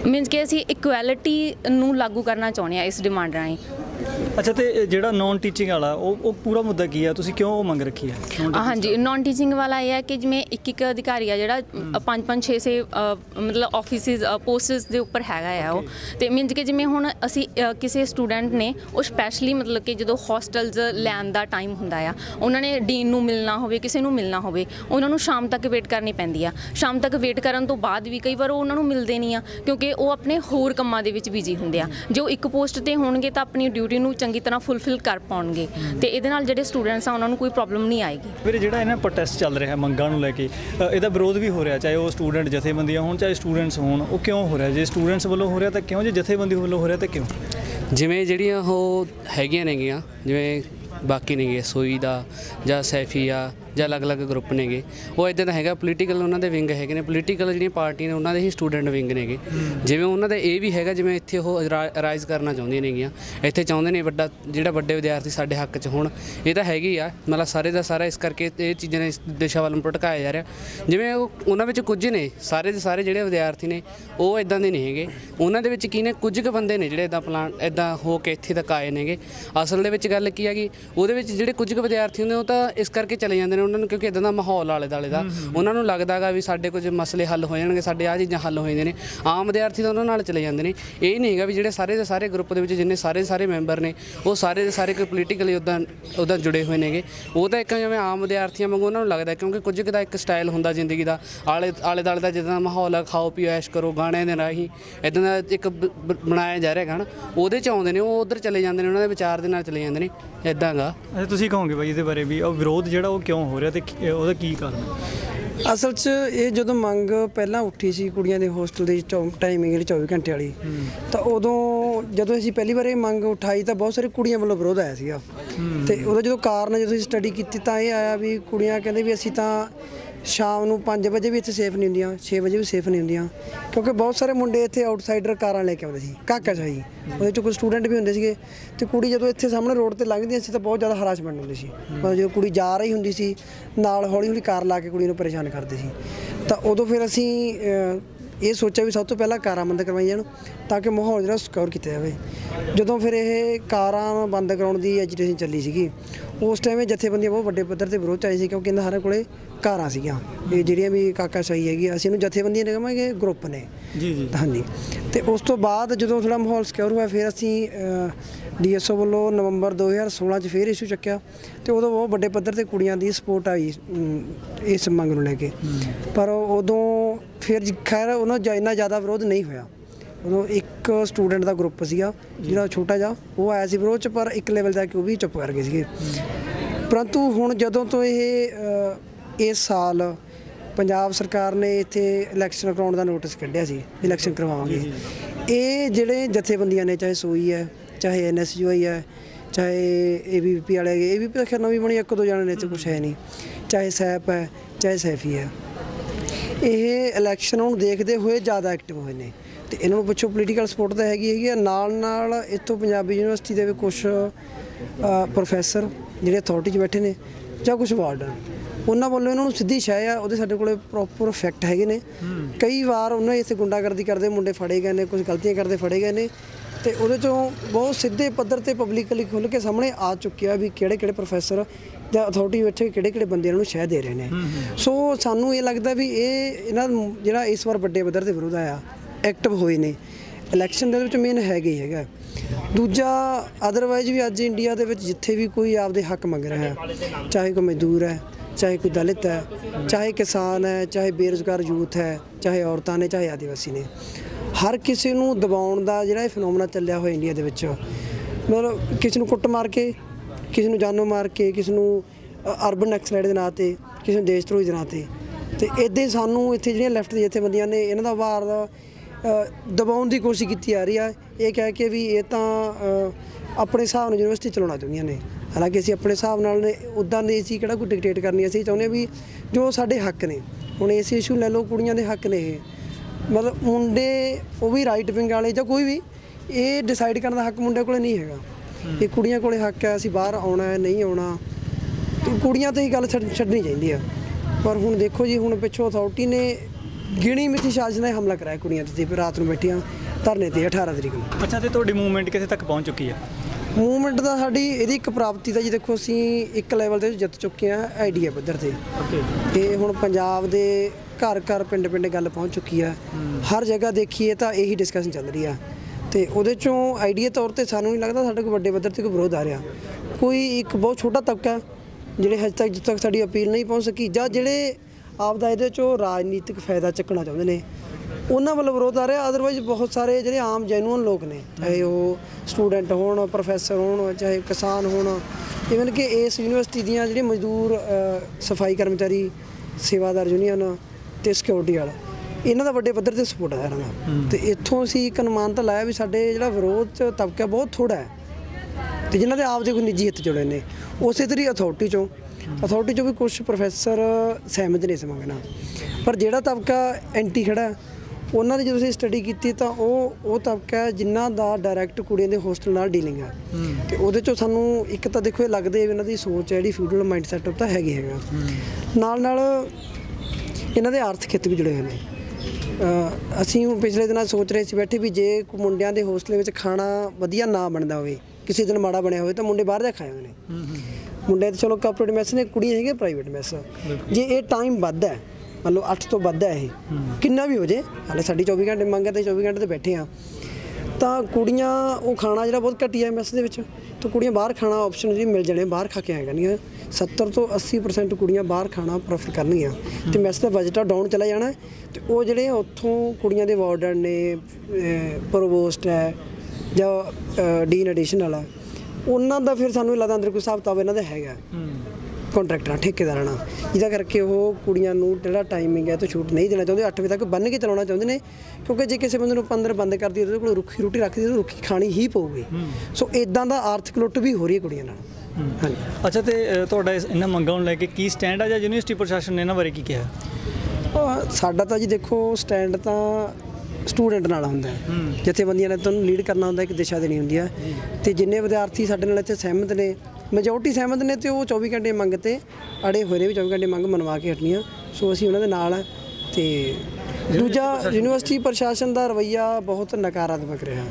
ਮੀਨਸ ਕਿ ਅਸੀਂ ਇਕੁਐਲਿਟੀ ਨੂੰ ਲਾਗੂ ਕਰਨਾ ਚਾਹੁੰਦੇ ਆ ਇਸ ਡਿਮਾਂਡ ਰਾਹੀਂ। ਅੱਛਾ ਤੇ ਜਿਹੜਾ ਨਾਨ ਟੀਚਿੰਗ ਵਾਲਾ ਉਹ ਉਹ ਪੂਰਾ ਮੁੱਦਾ ਕੀ ਹੈ ਤੁਸੀਂ ਕਿਉਂ ਉਹ ਮੰਗ ਰੱਖੀ ਹੈ Non-teaching ਹਾਂਜੀ ਨਾਨ ਟੀਚਿੰਗ ਵਾਲਾ ਇਹ ਹੈ ਕਿ ਜਿਵੇਂ ਇੱਕ ਇੱਕ ਅਧਿਕਾਰੀ ਆ ਜਿਹੜਾ 5 5 6 6 ਮਤਲਬ ਆਫਿਸਿਸ ਪੋਸਟਸ ਦੇ ਉੱਪਰ ਹੈਗਾ ਆ ਉਹ। ਤੇ ਮੀਨਸ ਕਿ ਜਿਵੇਂ ਹੁਣ ਅਸੀਂ ਕਿਸੇ ਸਟੂਡੈਂਟ ਨੇ ਉਹ ਸਪੈਸ਼ਲੀ ਮਤਲਬ ਕਿ ਜਦੋਂ ਹੋਸਟਲਸ ਲੈਣ ਦਾ ਟਾਈਮ ਹੁੰਦਾ ਆ ਉਹਨਾਂ ਨੇ ਡੀਨ ਨੂੰ ਮਿਲਣਾ ਹੋਵੇ ਕਿਸੇ ਨੂੰ ਮਿਲਣਾ ਹੋਵੇ ਉਹਨਾਂ ਨੂੰ ਸ਼ਾਮ ਤੱਕ ਵੇਟ ਕਰਨੀ ਪੈਂਦੀ ਆ। ਸ਼ਾਮ ਤੱਕ ਵੇਟ ਕਰਨ ਤੋਂ ਬਾਅਦ ਵੀ ਕਈ ਵਾਰ ਉਹ ਉਹਨਾਂ ਨੂੰ ਮਿਲਦੇ ਨਹੀਂ ਆ ਕਿਉਂਕਿ ਉਹ ਆਪਣੇ ਹੋਰ ਕੰਮਾਂ ਦੇ ਵਿੱਚ ਬਿਜ਼ੀ ਹੁੰਦੇ ਆ। ਜੋ ਇੱਕ ਪੋਸਟ ਤੇ ਹੋਣਗੇ ਤਾਂ ਆਪਣੀ ਡਿਊਟੀ ਨੂੰ ਚੰਗੀ ਤਰ੍ਹਾਂ ਫੁੱਲਫਿਲ ਕਰ ਪਾਉਣਗੇ। ਤੇ ਇਹਦੇ ਨਾਲ ਜਿਹੜੇ ਸਟੂਡੈਂਟਸ ਆ ਉਹਨਾਂ ਨੂੰ ਕੋਈ ਪ੍ਰੋਬਲਮ ਨਹੀਂ ਆਏਗੀ। ਵੀਰੇ ਜਿਹੜਾ ਇਹਨਾਂ ਪ੍ਰੋਟੈਸਟ ਚੱਲ ਰਿਹਾ ਮੰਗਾਂ ਨੂੰ ਲੈ ਕੇ ਇਹਦਾ ਵਿਰੋਧ ਵੀ ਹੋ ਰਿਹਾ ਚਾਹੇ ਉਹ ਸਟੂਡੈਂਟ ਜਥੇਬੰਦੀਆਂ ਹੋਣ ਚਾਹੇ ਸਟੂਡੈਂਟਸ ਹੋਣ ਉਹ ਕਿਉਂ ਹੋ ਰਿਹਾ? ਜੇ ਸਟੂਡੈਂਟਸ ਵੱਲੋਂ ਹੋ ਰਿਹਾ ਤਾਂ ਕਿਉਂ? ਜੇ ਜਥੇਬੰਦੀ ਵੱਲੋਂ ਹੋ ਰਿਹਾ ਤਾਂ ਕਿਉਂ? ਜਿਵੇਂ ਜਿਹੜੀਆਂ ਉਹ ਹੈਗੀਆਂ ਨੇਗੀਆਂ ਜਿਵੇਂ ਬਾਕੀ ਨੇਗੇ ਸੋਈ ਦਾ ਜਾਂ ਸੈਫੀ ਆ ਜਾਂ ਅਲੱਗ-ਅਲੱਗ ਗਰੁੱਪ ਨੇਗੇ। ਉਹ ਇਦਾਂ ਦਾ ਹੈਗਾ ਪੋਲੀਟੀਕਲ ਉਹਨਾਂ ਦੇ ਵਿੰਗ ਹੈਗੇ ਨੇ। ਪੋਲੀਟੀਕਲ ਜਿਹੜੀਆਂ ਪਾਰਟੀਆਂ ਨੇ, ਉਹਨਾਂ ਦੇ ਹੀ ਸਟੂਡੈਂਟ ਵਿੰਗ ਨੇਗੇ। ਜਿਵੇਂ ਉਹਨਾਂ ਦਾ ਇਹ ਵੀ ਹੈਗਾ, ਜਿਵੇਂ ਇੱਥੇ ਉਹ ਰਾਈਜ਼ ਕਰਨਾ ਚਾਹੁੰਦੀਆਂ ਨੇਗੀਆਂ। ਇੱਥੇ ਚਾਹੁੰਦੇ ਨੇ ਵੱਡਾ, ਜਿਹੜਾ ਵੱਡੇ ਵਿਦਿਆਰਥੀ ਸਾਡੇ ਹੱਕ 'ਚ ਹੋਣ। ਇਹ ਤਾਂ ਹੈਗੀ ਆ, ਮਤਲਬ ਸਾਰੇ ਦਾ ਸਾਰਾ ਇਸ ਕਰਕੇ ਇਹ ਚੀਜ਼ਾਂ ਨੇ ਇਸ ਦਿਸ਼ਾ ਵੱਲ ਨੂੰ ਭਟਕਾਇਆ ਜਾ ਰਿਹਾ। ਜਿਵੇਂ ਉਹ, ਉਹਨਾਂ ਵਿੱਚ ਕੁਝ ਨੇ, ਸਾਰੇ ਦੇ ਸਾਰੇ ਜਿਹੜੇ ਵਿਦਿਆਰਥੀ ਨੇ, ਉਹ ਇਦਾਂ ਦੇ ਨਹੀਂ ਹੈਗੇ। ਉਹਨਾਂ ਦੇ ਵਿੱਚ ਕੀ ਨੇ, ਕੁਝ ਕੁ ਬੰਦੇ ਨੇ ਜਿਹੜੇ ਇਦਾਂ ਪਲਾਨ ਇਦਾਂ ਹੋ ਕੇ ਇੱਥੇ ਤੱਕ ਆਏ ਨੇਗੇ। ਅਸਲ ਦੇ ਵਿੱਚ ਗੱਲ ਕੀ ਹੈਗੀ ਉਹਦੇ ਵਿੱਚ ਜਿਹੜੇ ਕੁਝ ਕੁ ਵਿਦਿਆਰਥੀ ਨੇ ਉਹ ਤਾਂ ਇਸ ਕਰਕੇ ਚਲੇ ਜਾਂਦੇ ਨੇ ਉਹਨਾਂ ਨੂੰ ਕਿਉਂਕਿ ਇਦਾਂ ਦਾ ਮਾਹੌਲ ਆਲੇ ਦਾਲੇ ਦਾ। ਉਹਨਾਂ ਨੂੰ ਲੱਗਦਾਗਾ ਵੀ ਸਾਡੇ ਕੁਝ ਮਸਲੇ ਹੱਲ ਹੋ ਜਾਣਗੇ ਸਾਡੇ ਆ ਚੀਜ਼ਾਂ ਹੱਲ ਹੋ ਜਾਂਦੇ ਨੇ। ਆਮ ਵਿਦਿਆਰਥੀ ਤਾਂ ਉਹਨਾਂ ਨਾਲ ਚਲੇ ਜਾਂਦੇ ਨੇ। ਇਹ ਨਹੀਂ ਹੈਗਾ ਵੀ ਜਿਹੜੇ ਸਾਰੇ ਦੇ ਸਾਰੇ ਗਰੁੱਪ ਦੇ ਵਿੱਚ ਜਿੰਨੇ ਸਾਰੇ ਸਾਰੇ ਮੈਂਬਰ ਨੇ ਉਹ ਸਾਰੇ ਦੇ ਸਾਰੇ ਕੋਈ ਪੋਲੀਟੀਕਲੀ ਉਦਾਂ ਉਦਾਂ ਜੁੜੇ ਹੋਏ ਨੇਗੇ। ਉਹ ਤਾਂ ਇੱਕ ਜਿਵੇਂ ਆਮ ਵਿਦਿਆਰਥੀਆਂ ਵਾਂਗੂ ਉਹਨਾਂ ਨੂੰ ਲੱਗਦਾ ਕਿਉਂਕਿ ਕੁਝ ਕੁ ਦਾ ਇੱਕ ਸਟਾਈਲ ਹੁੰਦਾ ਜ਼ਿੰਦਗੀ ਦਾ। ਆਲੇ ਆਲੇ ਦਾਲੇ ਦਾ ਜਿੱਦਾਂ ਮਾਹੌਲ ਆ ਖਾਓ ਪੀਓ ਐਸ਼ ਕਰੋ ਗਾਣਿਆਂ ਦੇ ਰਾਹੀਂ ਇਦਾਂ ਦਾ ਇੱਕ ਬਣਾਇਆ ਜਾ ਰਿਹਾ ਗਾਣਾ ਉਹਦੇ ਚ ਆਉਂਦੇ ਨੇ ਉਹ ਉਧਰ ਚਲੇ ਜਾਂਦੇ ਨੇ ਉਹਨਾਂ ਦੇ ਵਿਚਾਰ ਦੇ ਨਾਲ ਚਲੇ ਜਾਂਦੇ ਨੇ। ਇਦਾਂਗਾ ਅੱਛਾ ਤੁਸੀਂ ਕਹੋਗੇ ਬਾਈ ਇਹਦੇ ਬਾਰੇ ਵੀ ਉਹ ਵਿਰੋਧ ਜਿਹੜਾ ਉਹ ਕਿਉਂ ਹੋ ਰਿਹਾ ਤੇ ਉਹਦਾ ਕੀ ਕਾਰਨ ਹੈ? ਅਸਲ 'ਚ ਇਹ ਜਦੋਂ ਮੰਗ ਪਹਿਲਾਂ ਉੱਠੀ ਸੀ ਕੁੜੀਆਂ ਦੇ ਹੋਸਟਲ ਦੀ ਟਾਈਮਿੰਗ ਜਿਹੜੀ 24 ਘੰਟੇ ਵਾਲੀ, ਤਾਂ ਉਦੋਂ ਜਦੋਂ ਅਸੀਂ ਪਹਿਲੀ ਵਾਰ ਇਹ ਮੰਗ ਉਠਾਈ ਤਾਂ ਬਹੁਤ ਸਾਰੇ ਕੁੜੀਆਂ ਵੱਲੋਂ ਵਿਰੋਧ ਆਇਆ ਸੀਗਾ। ਤੇ ਉਹਦਾ ਜਦੋਂ ਕਾਰਨ ਜਦੋਂ ਅਸੀਂ ਸਟੱਡੀ ਕੀਤੀ ਤਾਂ ਇਹ ਆਇਆ ਵੀ ਕੁੜੀਆਂ ਕਹਿੰਦੇ ਵੀ ਅਸੀਂ ਤਾਂ ਸ਼ਾਮ ਨੂੰ 5 ਵਜੇ ਵੀ ਇੱਥੇ ਸੇਫ ਨਹੀਂ ਹੁੰਦੀਆਂ 6 ਵਜੇ ਵੀ ਸੇਫ ਨਹੀਂ ਹੁੰਦੀਆਂ। ਕਿਉਂਕਿ ਬਹੁਤ ਸਾਰੇ ਮੁੰਡੇ ਇੱਥੇ ਆਊਟਸਾਈਡਰ ਕਾਰਾਂ ਲੈ ਕੇ ਆਉਂਦੇ ਸੀ, ਕਾਕਾ ਸ਼ਾਹੀ ਉਹਦੇ ਚ ਕੋਈ ਸਟੂਡੈਂਟ ਵੀ ਹੁੰਦੇ ਸੀਗੇ। ਤੇ ਕੁੜੀ ਜਦੋਂ ਇੱਥੇ ਸਾਹਮਣੇ ਰੋਡ ਤੇ ਲੰਘਦੀਆਂ ਸੀ ਤਾਂ ਬਹੁਤ ਜ਼ਿਆਦਾ ਹਰਾਸਮੈਂਟ ਹੁੰਦੀ ਸੀ। ਮਤਲਬ ਜਦੋਂ ਕੁੜੀ ਜਾ ਰਹੀ ਹੁੰਦੀ ਸੀ, ਨਾਲ ਹੌਲੀ ਹੌਲੀ ਕਾਰ ਲਾ ਕੇ ਕੁੜੀ ਨੂੰ ਪਰੇਸ਼ਾਨ ਕਰਦੇ ਸੀ। ਤਾਂ ਉਦੋਂ ਫਿਰ ਅਸੀਂ ਇਹ ਸੋਚਿਆ ਵੀ ਸਭ ਤੋਂ ਪਹਿਲਾਂ ਕਾਰਾਂ ਬੰਦ ਕਰਵਾਈਆਂ ਜਾਣ, ਤਾਂ ਕਿ ਮਾਹੌਲ ਜਿਹੜਾ ਸਿਕਿਉਰ ਕੀਤਾ ਜਾਵੇ। ਜਦੋਂ ਫਿਰ ਇਹ ਕਾਰਾਂ ਬੰਦ ਕਰਾਉਣ ਦੀ ਐਜੀਟੇਸ਼ਨ ਚੱਲੀ ਸੀਗੀ, ਉਸ ਟਾਈਮ ਇਹ ਜਥੇਬੰਦੀਆਂ ਬਹੁਤ ਵੱਡੇ ਪੱਧਰ ਤੇ ਵਿਰੋਧ 'ਚ ਸੀ, ਕਿਉਂਕਿ ਇਹਨਾਂ ਸਾਰਿਆਂ ਕੋਲੇ ਕਾਰਾਂ ਸੀਗੀਆਂ। ਇਹ ਜਿਹੜੀਆਂ ਵੀ ਕਾਕਾ ਸਹੀ ਹੈਗੀ ਅਸੀਂ ਇਹਨੂੰ ਜਥੇਬੰਦੀਆਂ ਨਹੀਂ ਕਹਾਂਗੇ ਗਰੁੱਪ ਨੇ। ਜੀ ਜੀ। ਹਾਂਜੀ। ਤੇ ਉਸ ਤੋਂ ਬਾਅਦ ਜਦੋਂ ਥੋੜਾ ਮਾਹੌਲ ਸਿਕਿਉਰ ਹੋਇਆ ਫਿਰ ਅਸੀਂ ਡੀਐਸਓ ਵੱਲੋਂ ਨਵੰਬਰ 2016 ਚ ਫਿਰ ਇਸ਼ੂ ਚੱਕਿਆ। ਤੇ ਉਦੋਂ ਬਹੁਤ ਵੱਡੇ ਪੱਧਰ ਤੇ ਕੁੜੀਆਂ ਦੀ ਸਪੋਰਟ ਆਈ ਇਸ ਮੰਗ ਨੂੰ ਲੈ ਕੇ। ਪਰ ਉਦੋਂ ਫਿਰ ਖੈਰ ਉਹਨਾਂ ਦਾ ਇੰਨਾ ਜ਼ਿਆਦਾ ਵਿਰੋਧ ਨਹੀਂ ਹੋਇਆ। ਉਦੋਂ ਇੱਕ ਸਟੂਡੈਂਟ ਦਾ ਗਰੁੱਪ ਸੀਗਾ ਜਿਹੜਾ ਛੋਟਾ ਜਿਹਾ ਉਹ ਆਇਆ ਸੀ ਵਿਰੋਧ ਚ ਪਰ ਇੱਕ ਲੈਵਲ ਤੱਕ ਉਹ ਵੀ ਚੁੱਪ ਕਰ ਗਏ ਸੀਗੇ। ਪਰੰਤੂ ਹੁਣ ਜਦੋਂ ਤੋਂ ਇਹ ਇਸ ਸਾਲ ਪੰਜਾਬ ਸਰਕਾਰ ਨੇ ਇੱਥੇ ਇਲੈਕਸ਼ਨ ਕਰਾਉਣ ਦਾ ਨੋਟਿਸ ਕੱਢਿਆ ਸੀ ਇਲੈਕਸ਼ਨ ਕਰਵਾਵਾਂਗੇ ਇਹ ਜਿਹੜੇ ਜਥੇਬੰਦੀਆਂ ਨੇ ਚਾਹੇ ਸੋਈ ਹੈ ਚਾਹੇ ਐਨਐਸਯੂਆਈ ਹੈ ਚਾਹੇ ਏਬੀਪੀ ਵਾਲੇ ਏਬੀਪੀ ਤਾਂ ਖੈਰ ਨਵੀਂ ਬਣੀ ਇੱਕ ਦੋ ਜਣੇ ਨੇ ਇੱਥੇ ਕੁਛ ਹੈ ਨਹੀਂ। ਚਾਹੇ ਸੈਪ ਹੈ ਚਾਹੇ ਸੈਫੀ ਹੈ। ਇਹ ਇਲੈਕਸ਼ਨ ਨੂੰ ਦੇਖਦੇ ਹੋਏ ਜ਼ਿਆਦਾ ਐਕਟਿਵ ਹੋਏ ਨੇ। ਤੇ ਇਹਨਾਂ ਨੂੰ ਪੁੱਛੋ ਪੋਲੀਟੀਕਲ ਸਪੋਰਟ ਤਾਂ ਹੈਗੀ ਹੈਗੀ ਆ। ਨਾਲ ਨਾਲ ਇੱਥੋਂ ਪੰਜਾਬੀ ਯੂਨੀਵਰਸਿਟੀ ਦੇ ਵੀ ਕੁਝ ਪ੍ਰੋਫੈਸਰ ਜਿਹੜੇ ਅਥਾਰਟੀ 'ਚ ਬੈਠੇ ਨੇ ਜਾਂ ਕੁਝ ਵਾਰਡਨ ਉਹਨਾਂ ਵੱਲੋਂ ਇਹਨਾਂ ਨੂੰ ਸਿੱਧੀ ਸ਼ਾਇ ਆ ਉਹਦੇ ਸਾਡੇ ਕੋਲੇ ਪ੍ਰੋਪਰ ਫੈਕਟ ਹੈਗੇ ਨੇ। ਕਈ ਵਾਰ ਉਹਨਾਂ ਇੱਥੇ ਗੁੰਡਾਗਰਦੀ ਕਰਦੇ ਮੁੰਡੇ ਫੜੇ ਗਏ ਨੇ ਕੁਝ ਗਲਤੀਆਂ ਕਰਦੇ ਫੜੇ ਗਏ ਨੇ। ਤੇ ਉਹਦੇ ਚੋਂ ਬਹੁਤ ਸਿੱਧੇ ਪੱਧਰ ਤੇ ਪਬਲਿਕਲੀ ਖੁੱਲ ਕੇ ਸਾਹਮਣੇ ਆ ਚੁੱਕਿਆ ਵੀ ਕਿਹੜੇ ਕਿਹੜੇ ਪ੍ਰੋਫੈਸਰ ਜਾਂ ਅਥਾਰਟੀ ਬੈਠੇ ਕਿਹੜੇ ਕਿਹੜੇ ਬੰਦੇ ਇਹਨਾਂ ਨੂੰ ਸ਼ਹਿ ਦੇ ਰਹੇ ਨੇ। ਸੋ ਸਾਨੂੰ ਇਹ ਲੱਗਦਾ ਵੀ ਇਹ ਇਹਨਾਂ ਜਿਹੜਾ ਇਸ ਵਾਰ ਵੱਡੇ ਪੱਧਰ ਤੇ ਵਿਰੋਧ ਆਇਆ ਐਕਟਿਵ ਹੋਏ ਨੇ। ਇਲੈਕਸ਼ਨ ਦੇ ਵਿੱਚ ਮੇਨ ਹੈਗਾ ਹੀ ਹੈਗਾ। ਦੂਜਾ ਅਦਰਵਾਈਜ਼ ਵੀ ਅੱਜ ਇੰਡੀਆ ਦੇ ਵਿੱਚ ਜਿੱਥੇ ਵੀ ਕੋਈ ਆਪਦੇ ਹੱਕ ਮੰਗ ਰਿਹਾ ਹੈ ਚਾਹੇ ਕੋਈ ਮਜ਼ਦੂਰ ਹੈ ਚਾਹੇ ਕੋਈ ਦਲਿਤ ਹੈ, ਚਾਹੇ ਕਿਸਾਨ ਹੈ, ਚਾਹੇ ਬੇਰੁਜ਼ਗਾਰ ਯੂਥ ਹੈ, ਚਾਹੇ ਔਰਤਾਂ ਨੇ, ਚਾਹੇ ਆਦੀਵਾਸੀ ਨੇ, ਹਰ ਕਿਸੇ ਨੂੰ ਦਬਾਉਣ ਦਾ ਜਿਹੜਾ ਇਹ ਫੈਨੋਮਨਾ ਚੱਲਿਆ ਹੋਇਆ ਇੰਡੀਆ ਦੇ ਵਿੱਚ। ਮਤਲਬ ਕਿਸੇ ਨੂੰ ਕੁੱਟ ਮਾਰ ਕੇ, ਕਿਸੇ ਨੂੰ ਜਾਨੋਂ ਮਾਰ ਕੇ, ਕਿਸੇ ਨੂੰ ਅਰਬਨ ਐਕਸਲਾਈਡ ਦੇ ਨਾਂ ਤੇ, ਕਿਸੇ ਨੂੰ ਦੇਸ਼ ਧਰੋਹੀ ਦੇ ਨਾਂ ਤੇ। ਤੇ ਇਦਾਂ ਹੀ ਸਾਨੂੰ ਇੱਥੇ ਜਿਹੜੀਆਂ ਲੈਫਟ ਦੀਆਂ ਜਥੇਬੰਦੀਆਂ ਨੇ, ਇਹਨਾਂ ਦਾ ਵਾਰ ਦਬਾਉਣ ਦੀ ਕੋਸ਼ਿਸ਼ ਕੀਤੀ ਜਾ ਰਹੀ ਆ। ਇਹ ਕਹਿ ਕੇ ਵੀ ਇਹ ਤਾਂ ਆਪਣੇ ਹਿਸਾਬ ਨਾਲ ਯੂਨੀਵਰਸਿਟੀ ਚਲਾਉਣਾ ਚਾਹੁੰਦੀਆਂ ਨੇ। ਹਾਲਾਂਕਿ ਅਸੀਂ ਆਪਣੇ ਹਿਸਾਬ ਨਾਲ ਨੇ ਉਦਾਂ ਦੇ ਅਸੀਂ ਕਿਹੜਾ ਕੋਈ ਡਿਕਟੇਟ ਕਰਨੀ, ਅਸੀਂ ਚਾਹੁੰਦੇ ਹਾਂ ਵੀ ਜੋ ਸਾਡੇ ਹੱਕ ਨੇ, ਹੁਣ ਇਸ ਇਸ਼ੂ ਲੈ ਲਓ ਕੁੜੀਆਂ ਦੇ ਹੱਕ ਨੇ ਇਹ। ਮਤਲਬ ਮੁੰਡੇ ਉਹ ਵੀ ਰਾਈਟ ਵਿੰਗ ਵਾਲੇ ਜਾਂ ਕੋਈ ਵੀ, ਇਹ ਡਿਸਾਈਡ ਕਰਨ ਦਾ ਹੱਕ ਮੁੰਡੇ ਕੋਲੇ ਨਹੀਂ ਹੈਗਾ। ਇਹ ਕੁੜੀਆਂ ਕੋਲੇ ਹੱਕ ਹੈ, ਅਸੀਂ ਬਾਹਰ ਆਉਣਾ ਹੈ, ਨਹੀਂ ਆਉਣਾ। ਤੇ ਕੁੜੀਆਂ ਤੇ ਹੀ ਗੱਲ ਛੱਡ- ਛੱਡਣੀ ਚਾਹੀਦੀ ਆ। ਪਰ ਹੁਣ ਦੇਖੋ ਜੀ, ਹੁਣ ਪਿੱਛੋਂ ਅਥਾਰਟੀ ਨੇ ਗਿਣੀ ਮਿੱਥੀ ਸਾਜ਼ਿਸ਼ ਨਾਲ ਹਮਲਾ ਕਰਾਇਆ ਕੁੜੀਆਂ ਤੇ ਫਿਰ ਰਾਤ ਨੂੰ ਬੈਠੀਆਂ ਧਰਨੇ ਤੇ 18 ਤਰੀਕ ਨੂੰ। ਅੱਛਾ, ਤੇ ਤੁਹਾਡੀ ਮੂਵਮੈਂਟ ਕਿੱਥੇ ਤੱਕ ਪਹੁੰਚ ਚੁੱਕੀ ਆ? ਮੂਵਮੈਂਟ ਦਾ ਸਾਡੀ ਇਹਦੀ ਇੱਕ ਪ੍ਰਾਪਤੀ ਦਾ ਜੀ ਦੇਖੋ ਅਸੀਂ ਇੱਕ ਲੈਵਲ ਤੇ ਜਿੱਤ ਚੁੱਕੇ ਹਾਂ ਆਈਡੀਆ ਪੱਧਰ ਤੇ। ਇਹ ਹੁਣ ਪੰਜਾਬ ਦੇ ਘਰ ਘਰ ਪਿੰਡ ਪਿੰਡ ਗੱਲ ਪਹੁੰਚ ਚੁੱਕੀ ਆ। ਹਰ ਜਗ੍ਹਾ ਦੇਖੀਏ ਤਾਂ ਇਹੀ ਡਿਸਕਸ਼ਨ ਚੱਲ ਰਹੀ ਆ। ਤੇ ਉਹਦੇ ਚੋਂ ਆਈਡੀਆ ਤੌਰ ਤੇ ਸਾਨੂੰ ਨਹੀਂ ਲੱਗਦਾ ਸਾਡੇ ਕੋਲ ਵੱਡੇ ਪੱਧਰ ਤੇ ਕੋਈ ਵਿਰੋਧ ਆ ਰਿਹਾ। ਕੋਈ ਇੱਕ ਬਹੁਤ ਛੋਟਾ ਤਬਕਾ ਜਿਹੜੇ ਹਜੇ ਤੱਕ ਜਿੱਥੇ ਤੱਕ ਸਾਡੀ ਅਪੀਲ ਨਹੀਂ ਪਹੁੰਚ ਸਕੀ ਜਾਂ ਜਿਹੜੇ ਆਪ ਦਾ ਇਹਦੇ ਚੋਂ ਰਾਜਨੀਤਿਕ ਫਾਇਦਾ ਚੱਕਣਾ ਚਾਹੁੰਦੇ ਨੇ। ਉਹਨਾਂ ਵੱਲੋਂ ਵਿਰੋਧ ਆ ਰਿਹਾ ਅਦਰਵਾਈਜ਼ ਬਹੁਤ ਸਾਰੇ ਜਿਹੜੇ ਆਮ ਜੈਨੂਅਨ ਲੋਕ ਨੇ ਚਾਹੇ ਉਹ ਸਟੂਡੈਂਟ ਹੋਣ ਪ੍ਰੋਫੈਸਰ ਹੋਣ ਚਾਹੇ ਕਿਸਾਨ ਹੋਣ ਇਵਨ ਕਿ ਇਸ ਯੂਨੀਵਰਸਿਟੀ ਦੀਆਂ ਜਿਹੜੇ ਮਜ਼ਦੂਰ ਸਫ਼ਾਈ ਕਰਮਚਾਰੀ ਸੇਵਾਦਾਰ ਯੂਨੀਅਨ ਤੇ ਸਿਕਿਉਰਿਟੀ ਵਾਲਾ ਇਹਨਾਂ ਦਾ ਵੱਡੇ ਪੱਧਰ ਤੇ ਸਪੋਰਟ ਹੈ ਇਹਨਾਂ ਦਾ। ਤੇ ਇੱਥੋਂ ਅਸੀਂ ਇੱਕ ਅਨੁਮਾਨ ਤਾਂ ਲਾਇਆ ਵੀ ਸਾਡੇ ਜਿਹੜਾ ਵਿਰੋਧ ਚ ਤਬਕਾ ਬਹੁਤ ਥੋੜਾ ਹੈ ਤੇ ਜਿਨ੍ਹਾਂ ਦੇ ਆਪ ਦੇ ਕੋਈ ਨਿੱਜੀ ਹਿੱਤ ਜੁੜੇ ਨੇ ਉਸੇ ਤਰੀ ਅਥਾਰਟੀ ਚੋਂ ਅਥਾਰਟੀ ਚੋਂ ਵੀ ਕੁਝ ਪ੍ਰੋਫੈਸਰ ਸਹਿਮਤ ਨੇ ਇਸ ਮੰਗ ਨਾਲ। ਪਰ ਜਿਹੜਾ ਤਬਕਾ ਐਂਟੀ ਖੜਾ ਉਹਨਾਂ ਦੀ ਜਦੋਂ ਅਸੀਂ ਸਟੱਡੀ ਕੀਤੀ ਤਾਂ ਉਹ ਉਹ ਤਬਕਾ ਜਿਨ੍ਹਾਂ ਦਾ ਡਾਇਰੈਕਟ ਕੁੜੀਆਂ ਦੇ ਹੋਸਟਲ ਨਾਲ ਡੀਲਿੰਗ ਹੈ। ਤੇ ਉਹਦੇ ਚੋਂ ਸਾਨੂੰ ਇੱਕ ਤਾਂ ਦੇਖੋ ਇਹ ਲੱਗਦੇ ਇਹਨਾਂ ਦੀ ਸੋਚ ਹੈ ਜਿਹੜੀ ਫਿਊਡਲ ਮਾਈਂਡ ਸੈਟਅਪ ਤਾਂ ਹੈਗੀ ਹੈਗਾ। ਨਾਲ ਨਾਲ ਇਹਨਾਂ ਦੇ ਆਰਥਿਕ ਹਿੱਤ ਵੀ ਜੁੜੇ ਹੋਏ ਨੇ। ਅਸੀਂ ਹੁਣ ਪਿਛਲੇ ਦਿਨਾਂ ਸੋਚ ਰਹੇ ਸੀ ਬੈਠੇ ਵੀ ਜੇ ਮੁੰਡਿਆਂ ਦੇ ਹੋਸਟਲ ਵਿੱਚ ਖਾਣਾ ਵਧੀਆ ਨਾ ਬਣਦਾ ਹੋਵੇ ਕਿਸੇ ਦਿਨ ਮਾੜਾ ਬਣਿਆ ਹੋਵੇ ਤਾਂ ਮੁੰਡੇ ਬਾਹਰ ਜਾ ਖਾਏ ਹੋਏ ਨੇ। ਮੁੰਡੇ ਤਾਂ ਚਲੋ ਕਾਰਪੋਰੇਟ ਮੈਸ ਨੇ ਕੁੜੀਆਂ ਹੈਗੀਆਂ ਪ੍ਰਾਈਵੇਟ ਮੈਸ ਜੇ ਇਹ ਟਾਈਮ ਵੱਧ ਹੈ ਮੰਨ ਲਓ 8 ਤੋਂ ਵੱਧ ਹੈ ਇਹ। ਕਿੰਨਾ ਵੀ ਹੋ ਜੇ, ਹਾਲੇ ਸਾਡੀ 24 ਘੰਟੇ ਮੰਗ ਹੈ ਤੇ 24 ਘੰਟੇ ਤੇ ਬੈਠੇ ਆ ਤਾਂ ਕੁੜੀਆਂ, ਉਹ ਖਾਣਾ ਜਿਹੜਾ ਬਹੁਤ ਘਟੀਆ ਮੈਸ ਦੇ ਵਿੱਚ। ਤਾਂ ਕੁੜੀਆਂ ਬਾਹਰ ਖਾਣਾ ਆਪਸ਼ਨ ਜੀ ਮਿਲ ਜਾਣੇ, ਬਾਹਰ ਖਾ ਕੇ ਆਇਆ ਕਰਨੀਆਂ। 70 ਤੋਂ 80% ਕੁੜੀਆਂ ਬਾਹਰ ਖਾਣਾ ਪ੍ਰੈਫਰ ਕਰਨਗੀਆਂ ਤੇ ਮੈਸ ਦਾ ਬਜਟ ਆ ਡਾਊਨ ਚਲਾ ਜਾਣਾ। ਹੈ ਤੇ ਉਹ ਜਿਹੜੇ ਉੱਥੋਂ ਕੁੜੀਆਂ ਦੇ ਵਾਰਡਨ ਨੇ ਪ੍ਰੋਵੋਸਟ ਹੈ, ਜਾਂ ਡੀਨ ਐਡੀਸ਼ਨਲ ਆ ਉਹਨਾਂ ਦਾ ਫਿਰ ਸਾਨੂੰ ਲੱਗਦਾ ਅੰਦਰ ਕੋਈ ਹਿਸਾਬ ਕਿਤਾਬ ਇਹਨਾਂ ਦਾ ਹੈਗਾ। ਕੰਟਰੈਕਟਰਾਂ ਠੇਕੇਦਾਰਾਂ ਨਾਲ। ਜਿਹਦਾ ਕਰਕੇ ਉਹ ਕੁੜੀਆਂ ਨੂੰ ਜਿਹੜਾ ਟਾਈਮਿੰਗ ਹੈ ਤੇ ਛੂਟ ਨਹੀਂ ਦੇਣਾ ਚਾਹੁੰਦੇ 8 ਵਜੇ ਤੱਕ ਬੰਨ ਕੇ ਚਲਾਉਣਾ ਚਾਹੁੰਦੇ ਨੇ ਕਿਉਂਕਿ ਜੇ ਕਿਸੇ ਬੰਦੇ ਨੂੰ 15 ਬੰਦ ਕਰਦੀ ਉਹਦੇ ਕੋਲ ਰੁੱਖੀ ਰੋਟੀ ਰੱਖਦੀ ਤਾਂ ਰੁੱਖੀ ਖਾਣੀ ਹੀ ਪਊਗੀ। ਸੋ ਇਦਾਂ ਦਾ ਆਰਥਿਕ ਲੁੱਟ ਵੀ ਹੋ ਰਹੀ ਹੈ ਕੁੜੀਆਂ ਨਾਲ। ਹਾਂਜੀ। ਅੱਛਾ ਤੇ ਤੁਹਾਡਾ ਇਹਨਾਂ ਮੰਗਾਂ ਨੂੰ ਲੈ ਕੇ ਕੀ ਸਟੈਂਡ ਆ ਜਾਂ ਯੂਨੀਵਰਸਿਟੀ ਪ੍ਰਸ਼ਾਸਨ ਨੇ ਇਹਨਾਂ ਬਾਰੇ ਕੀ ਕਿਹਾ? ਸਾਡਾ ਤਾਂ ਜੀ ਦੇਖੋ ਸਟੈਂਡ ਤਾਂ ਸਟੂਡੈਂਟ ਨਾਲ ਹੁੰਦਾ ਜਥੇਬੰਦੀਆਂ ਨੇ ਤੁਹਾਨੂੰ ਲੀਡ ਕਰਨਾ ਹੁੰਦਾ ਇੱਕ ਦਿਸ਼ਾ ਦੇਣੀ ਹੁੰਦੀ ਹੈ। ਤੇ ਜਿੰਨੇ ਵਿਦਿਆਰਥੀ ਸਾਡੇ ਨਾਲ ਇੱਥੇ ਸਹਿਮਤ ਨੇ ਮੈਜੋਰਟੀ ਸਹਿਮਤ ਨੇ ਤੇ ਉਹ 24 ਘੰਟੇ ਮੰਗ ਤੇ ਅੜੇ ਹੋਏ ਨੇ ਵੀ 24 ਘੰਟੇ ਮੰਗ ਮਨਵਾ ਕੇ ਹਟਣੀਆਂ। ਸੋ ਅਸੀਂ ਉਹਨਾਂ ਦੇ ਨਾਲ ਆ ਤੇ ਦੂਜਾ ਯੂਨੀਵਰਸਿਟੀ ਪ੍ਰਸ਼ਾਸਨ ਦਾ ਰਵੱਈਆ ਬਹੁਤ ਨਕਾਰਾਤਮਕ ਰਿਹਾ।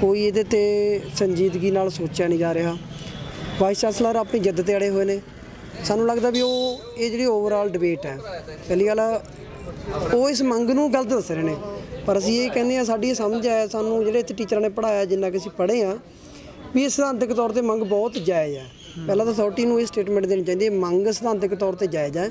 ਕੋਈ ਇਹਦੇ ਤੇ ਸੰਜੀਦਗੀ ਨਾਲ ਸੋਚਿਆ ਨਹੀਂ ਜਾ ਰਿਹਾ। ਵਾਈਸ ਚਾਂਸਲਰ ਆਪਣੀ ਜਿੱਦ ਤੇ ਅੜੇ ਹੋਏ ਨੇ। ਸਾਨੂੰ ਲੱਗਦਾ ਵੀ ਉਹ ਇਹ ਜਿਹੜੀ ਓਵਰਆਲ ਡਿਬੇਟ ਹੈ ਪਹਿਲੀ ਗੱਲ ਉਹ ਇਸ ਮੰਗ ਨੂੰ ਗਲਤ ਦੱਸ ਰਹੇ ਨੇ। ਪਰ ਅਸੀਂ ਇਹ ਕਹਿੰਦੇ ਆ ਸਾਡੀ ਸਮਝ ਆਇਆ ਸਾਨੂੰ ਜਿਹੜੇ ਇੱਥੇ ਟੀਚਰਾਂ ਨੇ ਪੜਾਇਆ ਜਿੰਨਾ ਕਿ ਅਸੀਂ ਪੜ੍ਹੇ ਆ ਵੀ ਇਹ ਸਿਧਾਂਤਕ ਤੌਰ ਤੇ ਮੰਗ ਬਹੁਤ ਜਾਇਜ਼ ਹੈ। ਪਹਿਲਾਂ ਤਾਂ ਅਥਾਰਟੀ ਨੂੰ ਇਹ ਸਟੇਟਮੈਂਟ ਦੇਣੀ ਚਾਹੀਦੀ ਹੈ ਮੰਗ ਸਿਧਾਂਤਕ ਤੌਰ ਤੇ ਜਾਇਜ਼ ਹੈ।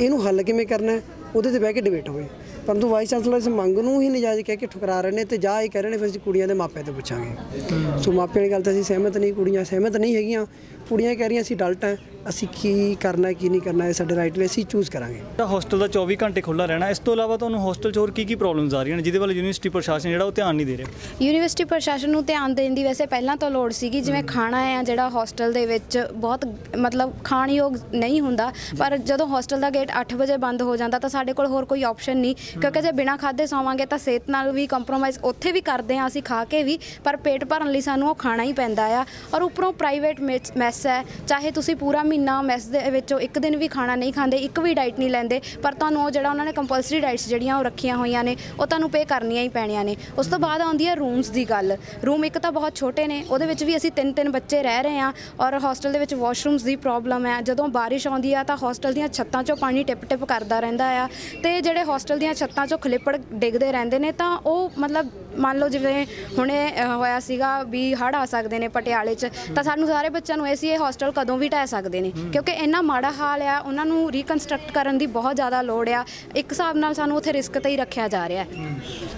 ਇਹਨੂੰ ਹੱਲ ਕਿਵੇਂ ਕਰਨਾ ਉਹਦੇ ਤੇ ਬਹਿ ਕੇ ਡਿਬੇਟ ਹੋਵੇ। ਪਰੰਤੂ ਵਾਈਸ ਚਾਂਸਲਰ ਇਸ ਮੰਗ ਨੂੰ ਹੀ ਨਜਾਇਜ਼ ਕਹਿ ਕੇ ਠੁਕਰਾ ਰਹੇ ਨੇ ਤੇ ਜਾ ਇਹ ਕਹਿ ਰਹੇ ਨੇ ਫਿਰ ਅਸੀਂ ਕੁੜੀਆਂ ਦੇ ਮਾਪਿਆਂ ਤੋਂ ਪੁੱਛਾਂਗੇ। ਸੋ ਮਾਪਿਆਂ ਦੀ ਗੱਲ ਤਾਂ ਅਸੀਂ ਸਹਿਮਤ ਨਹੀਂ ਕੁੜੀਆਂ ਸਹਿਮਤ ਨਹੀਂ ਹੈਗੀਆਂ। ਕੁੜੀਆਂ ਕਹਿ ਰਹੀਆਂ ਅਸੀਂ ਡਲਟ ਹੈ ਅਸੀਂ ਕੀ ਕਰਨਾ ਹੈ, ਕੀ ਨਹੀਂ ਕਰਨਾ ਇਹ ਸਾਡੇ ਰਾਈਟ ਨੇ ਅਸੀਂ ਚੂਜ਼ ਕਰਾਂਗੇ। ਤਾਂ ਹੋਸਟਲ ਦਾ 24 ਘੰਟੇ ਖੁੱਲਾ ਰਹਿਣਾ ਇਸ ਤੋਂ ਇਲਾਵਾ ਤੁਹਾਨੂੰ ਹੋਸਟਲ 'ਚ ਹੋਰ ਕੀ ਕੀ ਪ੍ਰੋਬਲਮਸ ਆ ਰਹੀਆਂ ਨੇ ਜਿਹਦੇ ਵੱਲ ਯੂਨੀਵਰਸਿਟੀ ਪ੍ਰਸ਼ਾਸਨ ਜਿਹੜਾ ਉਹ ਧਿਆਨ ਨਹੀਂ ਦੇ ਰਿਹਾ? ਯੂਨੀਵਰਸਿਟੀ ਪ੍ਰਸ਼ਾਸਨ ਨੂੰ ਧਿਆਨ ਦੇਣ ਦੀ ਵੈਸੇ ਪਹਿਲਾਂ ਤੋਂ ਲੋੜ ਸੀਗੀ ਜਿਵੇਂ ਖਾਣਾ ਆ ਜਿਹੜਾ ਹੋਸਟਲ ਦੇ ਵਿੱਚ ਬਹੁਤ ਮਤਲਬ ਖਾਣਯੋਗ ਨਹੀਂ ਹੁੰਦਾ ਪਰ ਜਦੋਂ ਹੋਸਟਲ ਦਾ ਗੇਟ 8 ਵਜੇ ਬੰਦ ਹੋ ਜਾਂਦਾ ਤਾਂ ਸਾਡੇ ਕੋਲ ਹੋਰ ਕੋਈ ਆਪਸ਼ਨ ਨਹੀਂ ਕਿਉਂਕਿ ਜੇ ਬਿਨਾਂ ਖਾਦੇ ਸੌਵਾਂਗੇ ਤਾਂ ਸਿਹਤ ਨਾਲ ਵੀ ਕੰਪਰੋਮਾਈਜ਼ ਉੱਥੇ ਵੀ ਕਰਦੇ ਆ ਅਸੀਂ ਖਾ ਕੇ ਵੀ ਪਰ ਪੇਟ ਭਰਨ ਲਈ ਸਾਨੂੰ ਉਹ ਖਾਣਾ ਹੀ ਪੈਂਦਾ ਆ। ਔਰ ਉੱਪਰੋਂ ਪ੍ਰਾਈਵੇਟ ਮੈਸ ਹੈ, ਚਾਹੇ ਤੁਸੀਂ ਪੂਰਾ ਮਹੀਨਾ ਮੈਸ ਦੇ ਵਿੱਚੋਂ ਇੱਕ ਦਿਨ ਵੀ ਖਾਣਾ ਨਹੀਂ ਖਾਂਦੇ, ਇੱਕ ਵੀ ਡਾਈਟ ਨਹੀਂ ਲੈਂਦੇ, ਪਰ ਤੁਹਾਨੂੰ ਉਹ ਜਿਹੜਾ ਉਹਨਾਂ ਨੇ ਕੰਪਲਸਰੀ ਡਾਈਟਸ ਜਿਹੜੀਆਂ ਉਹ ਰੱਖੀਆਂ ਹੋਈਆਂ ਨੇ, ਉਹ ਤੁਹਾਨੂੰ ਪੇ ਕਰਨੀਆਂ ਹੀ ਪੈਣੀਆਂ ਨੇ। ਉਸ ਤੋਂ ਬਾਅਦ ਆਉਂਦੀ ਹੈ ਰੂਮਸ ਦੀ ਗੱਲ। ਰੂਮ ਇੱਕ ਤਾਂ ਬਹੁਤ ਛੋਟੇ ਨੇ, ਉਹਦੇ ਵਿੱਚ ਵੀ ਅਸੀਂ ਤਿੰਨ ਤਿੰਨ ਬੱਚੇ ਰਹਿ ਰਹੇ ਹਾਂ ਔਰ ਹੋਸਟਲ ਦੇ ਵਿੱਚ ਵਾਸ਼ਰੂਮਸ ਦੀ ਪ੍ਰੋਬਲਮ ਹੈ। ਜਦੋਂ ਬਾਰਿਸ਼ ਆਉਂਦੀ ਆ ਤਾਂ ਹੋਸਟਲ ਦੀਆਂ ਛੱਤਾਂ 'ਚੋਂ ਪਾਣੀ ਟਿਪ ਟਿਪ ਕਰਦਾ ਰਹਿੰਦਾ ਆ ਤੇ ਜਿਹੜੇ ਹੋਸਟਲ ਦੀਆਂ ਛੱਤਾਂ 'ਚੋਂ ਖਲਿੱਪੜ ਡਿੱਗਦੇ ਰਹਿੰਦੇ ਨੇ ਤਾਂ ਉਹ ਮਤਲਬ ਮੰਨ ਲਓ ਜਿਵੇਂ ਹੁਣੇ ਹੋਇਆ ਸੀਗਾ ਵੀ ਹੜ੍ਹ ਆ ਸਕਦੇ ਨੇ ਪਟਿਆਲੇ 'ਚ ਤਾਂ ਸਾਨੂੰ ਸਾਰੇ ਬੱਚਿਆਂ ਨੂੰ ਇਹ ਸੀ ਇਹ ਹੋਸਟਲ ਕਦੋਂ ਵੀ ਢਹਿ ਸਕਦੇ ਨੇ। ਕਿਉਂਕਿ ਇੰਨਾ ਮਾੜਾ ਹਾਲ ਆ ਉਹਨਾਂ ਨੂੰ ਰੀਕਨਸਟਰਕਟ ਕਰਨ ਦੀ ਬਹੁਤ ਜ਼ਿਆਦਾ ਲੋੜ ਆ। ਇੱਕ ਹਿਸਾਬ ਨਾਲ ਸਾਨੂੰ ਉੱਥੇ ਰਿਸਕ ਤੇ ਹੀ ਰੱਖਿਆ ਜਾ ਰਿਹਾ ਹੈ।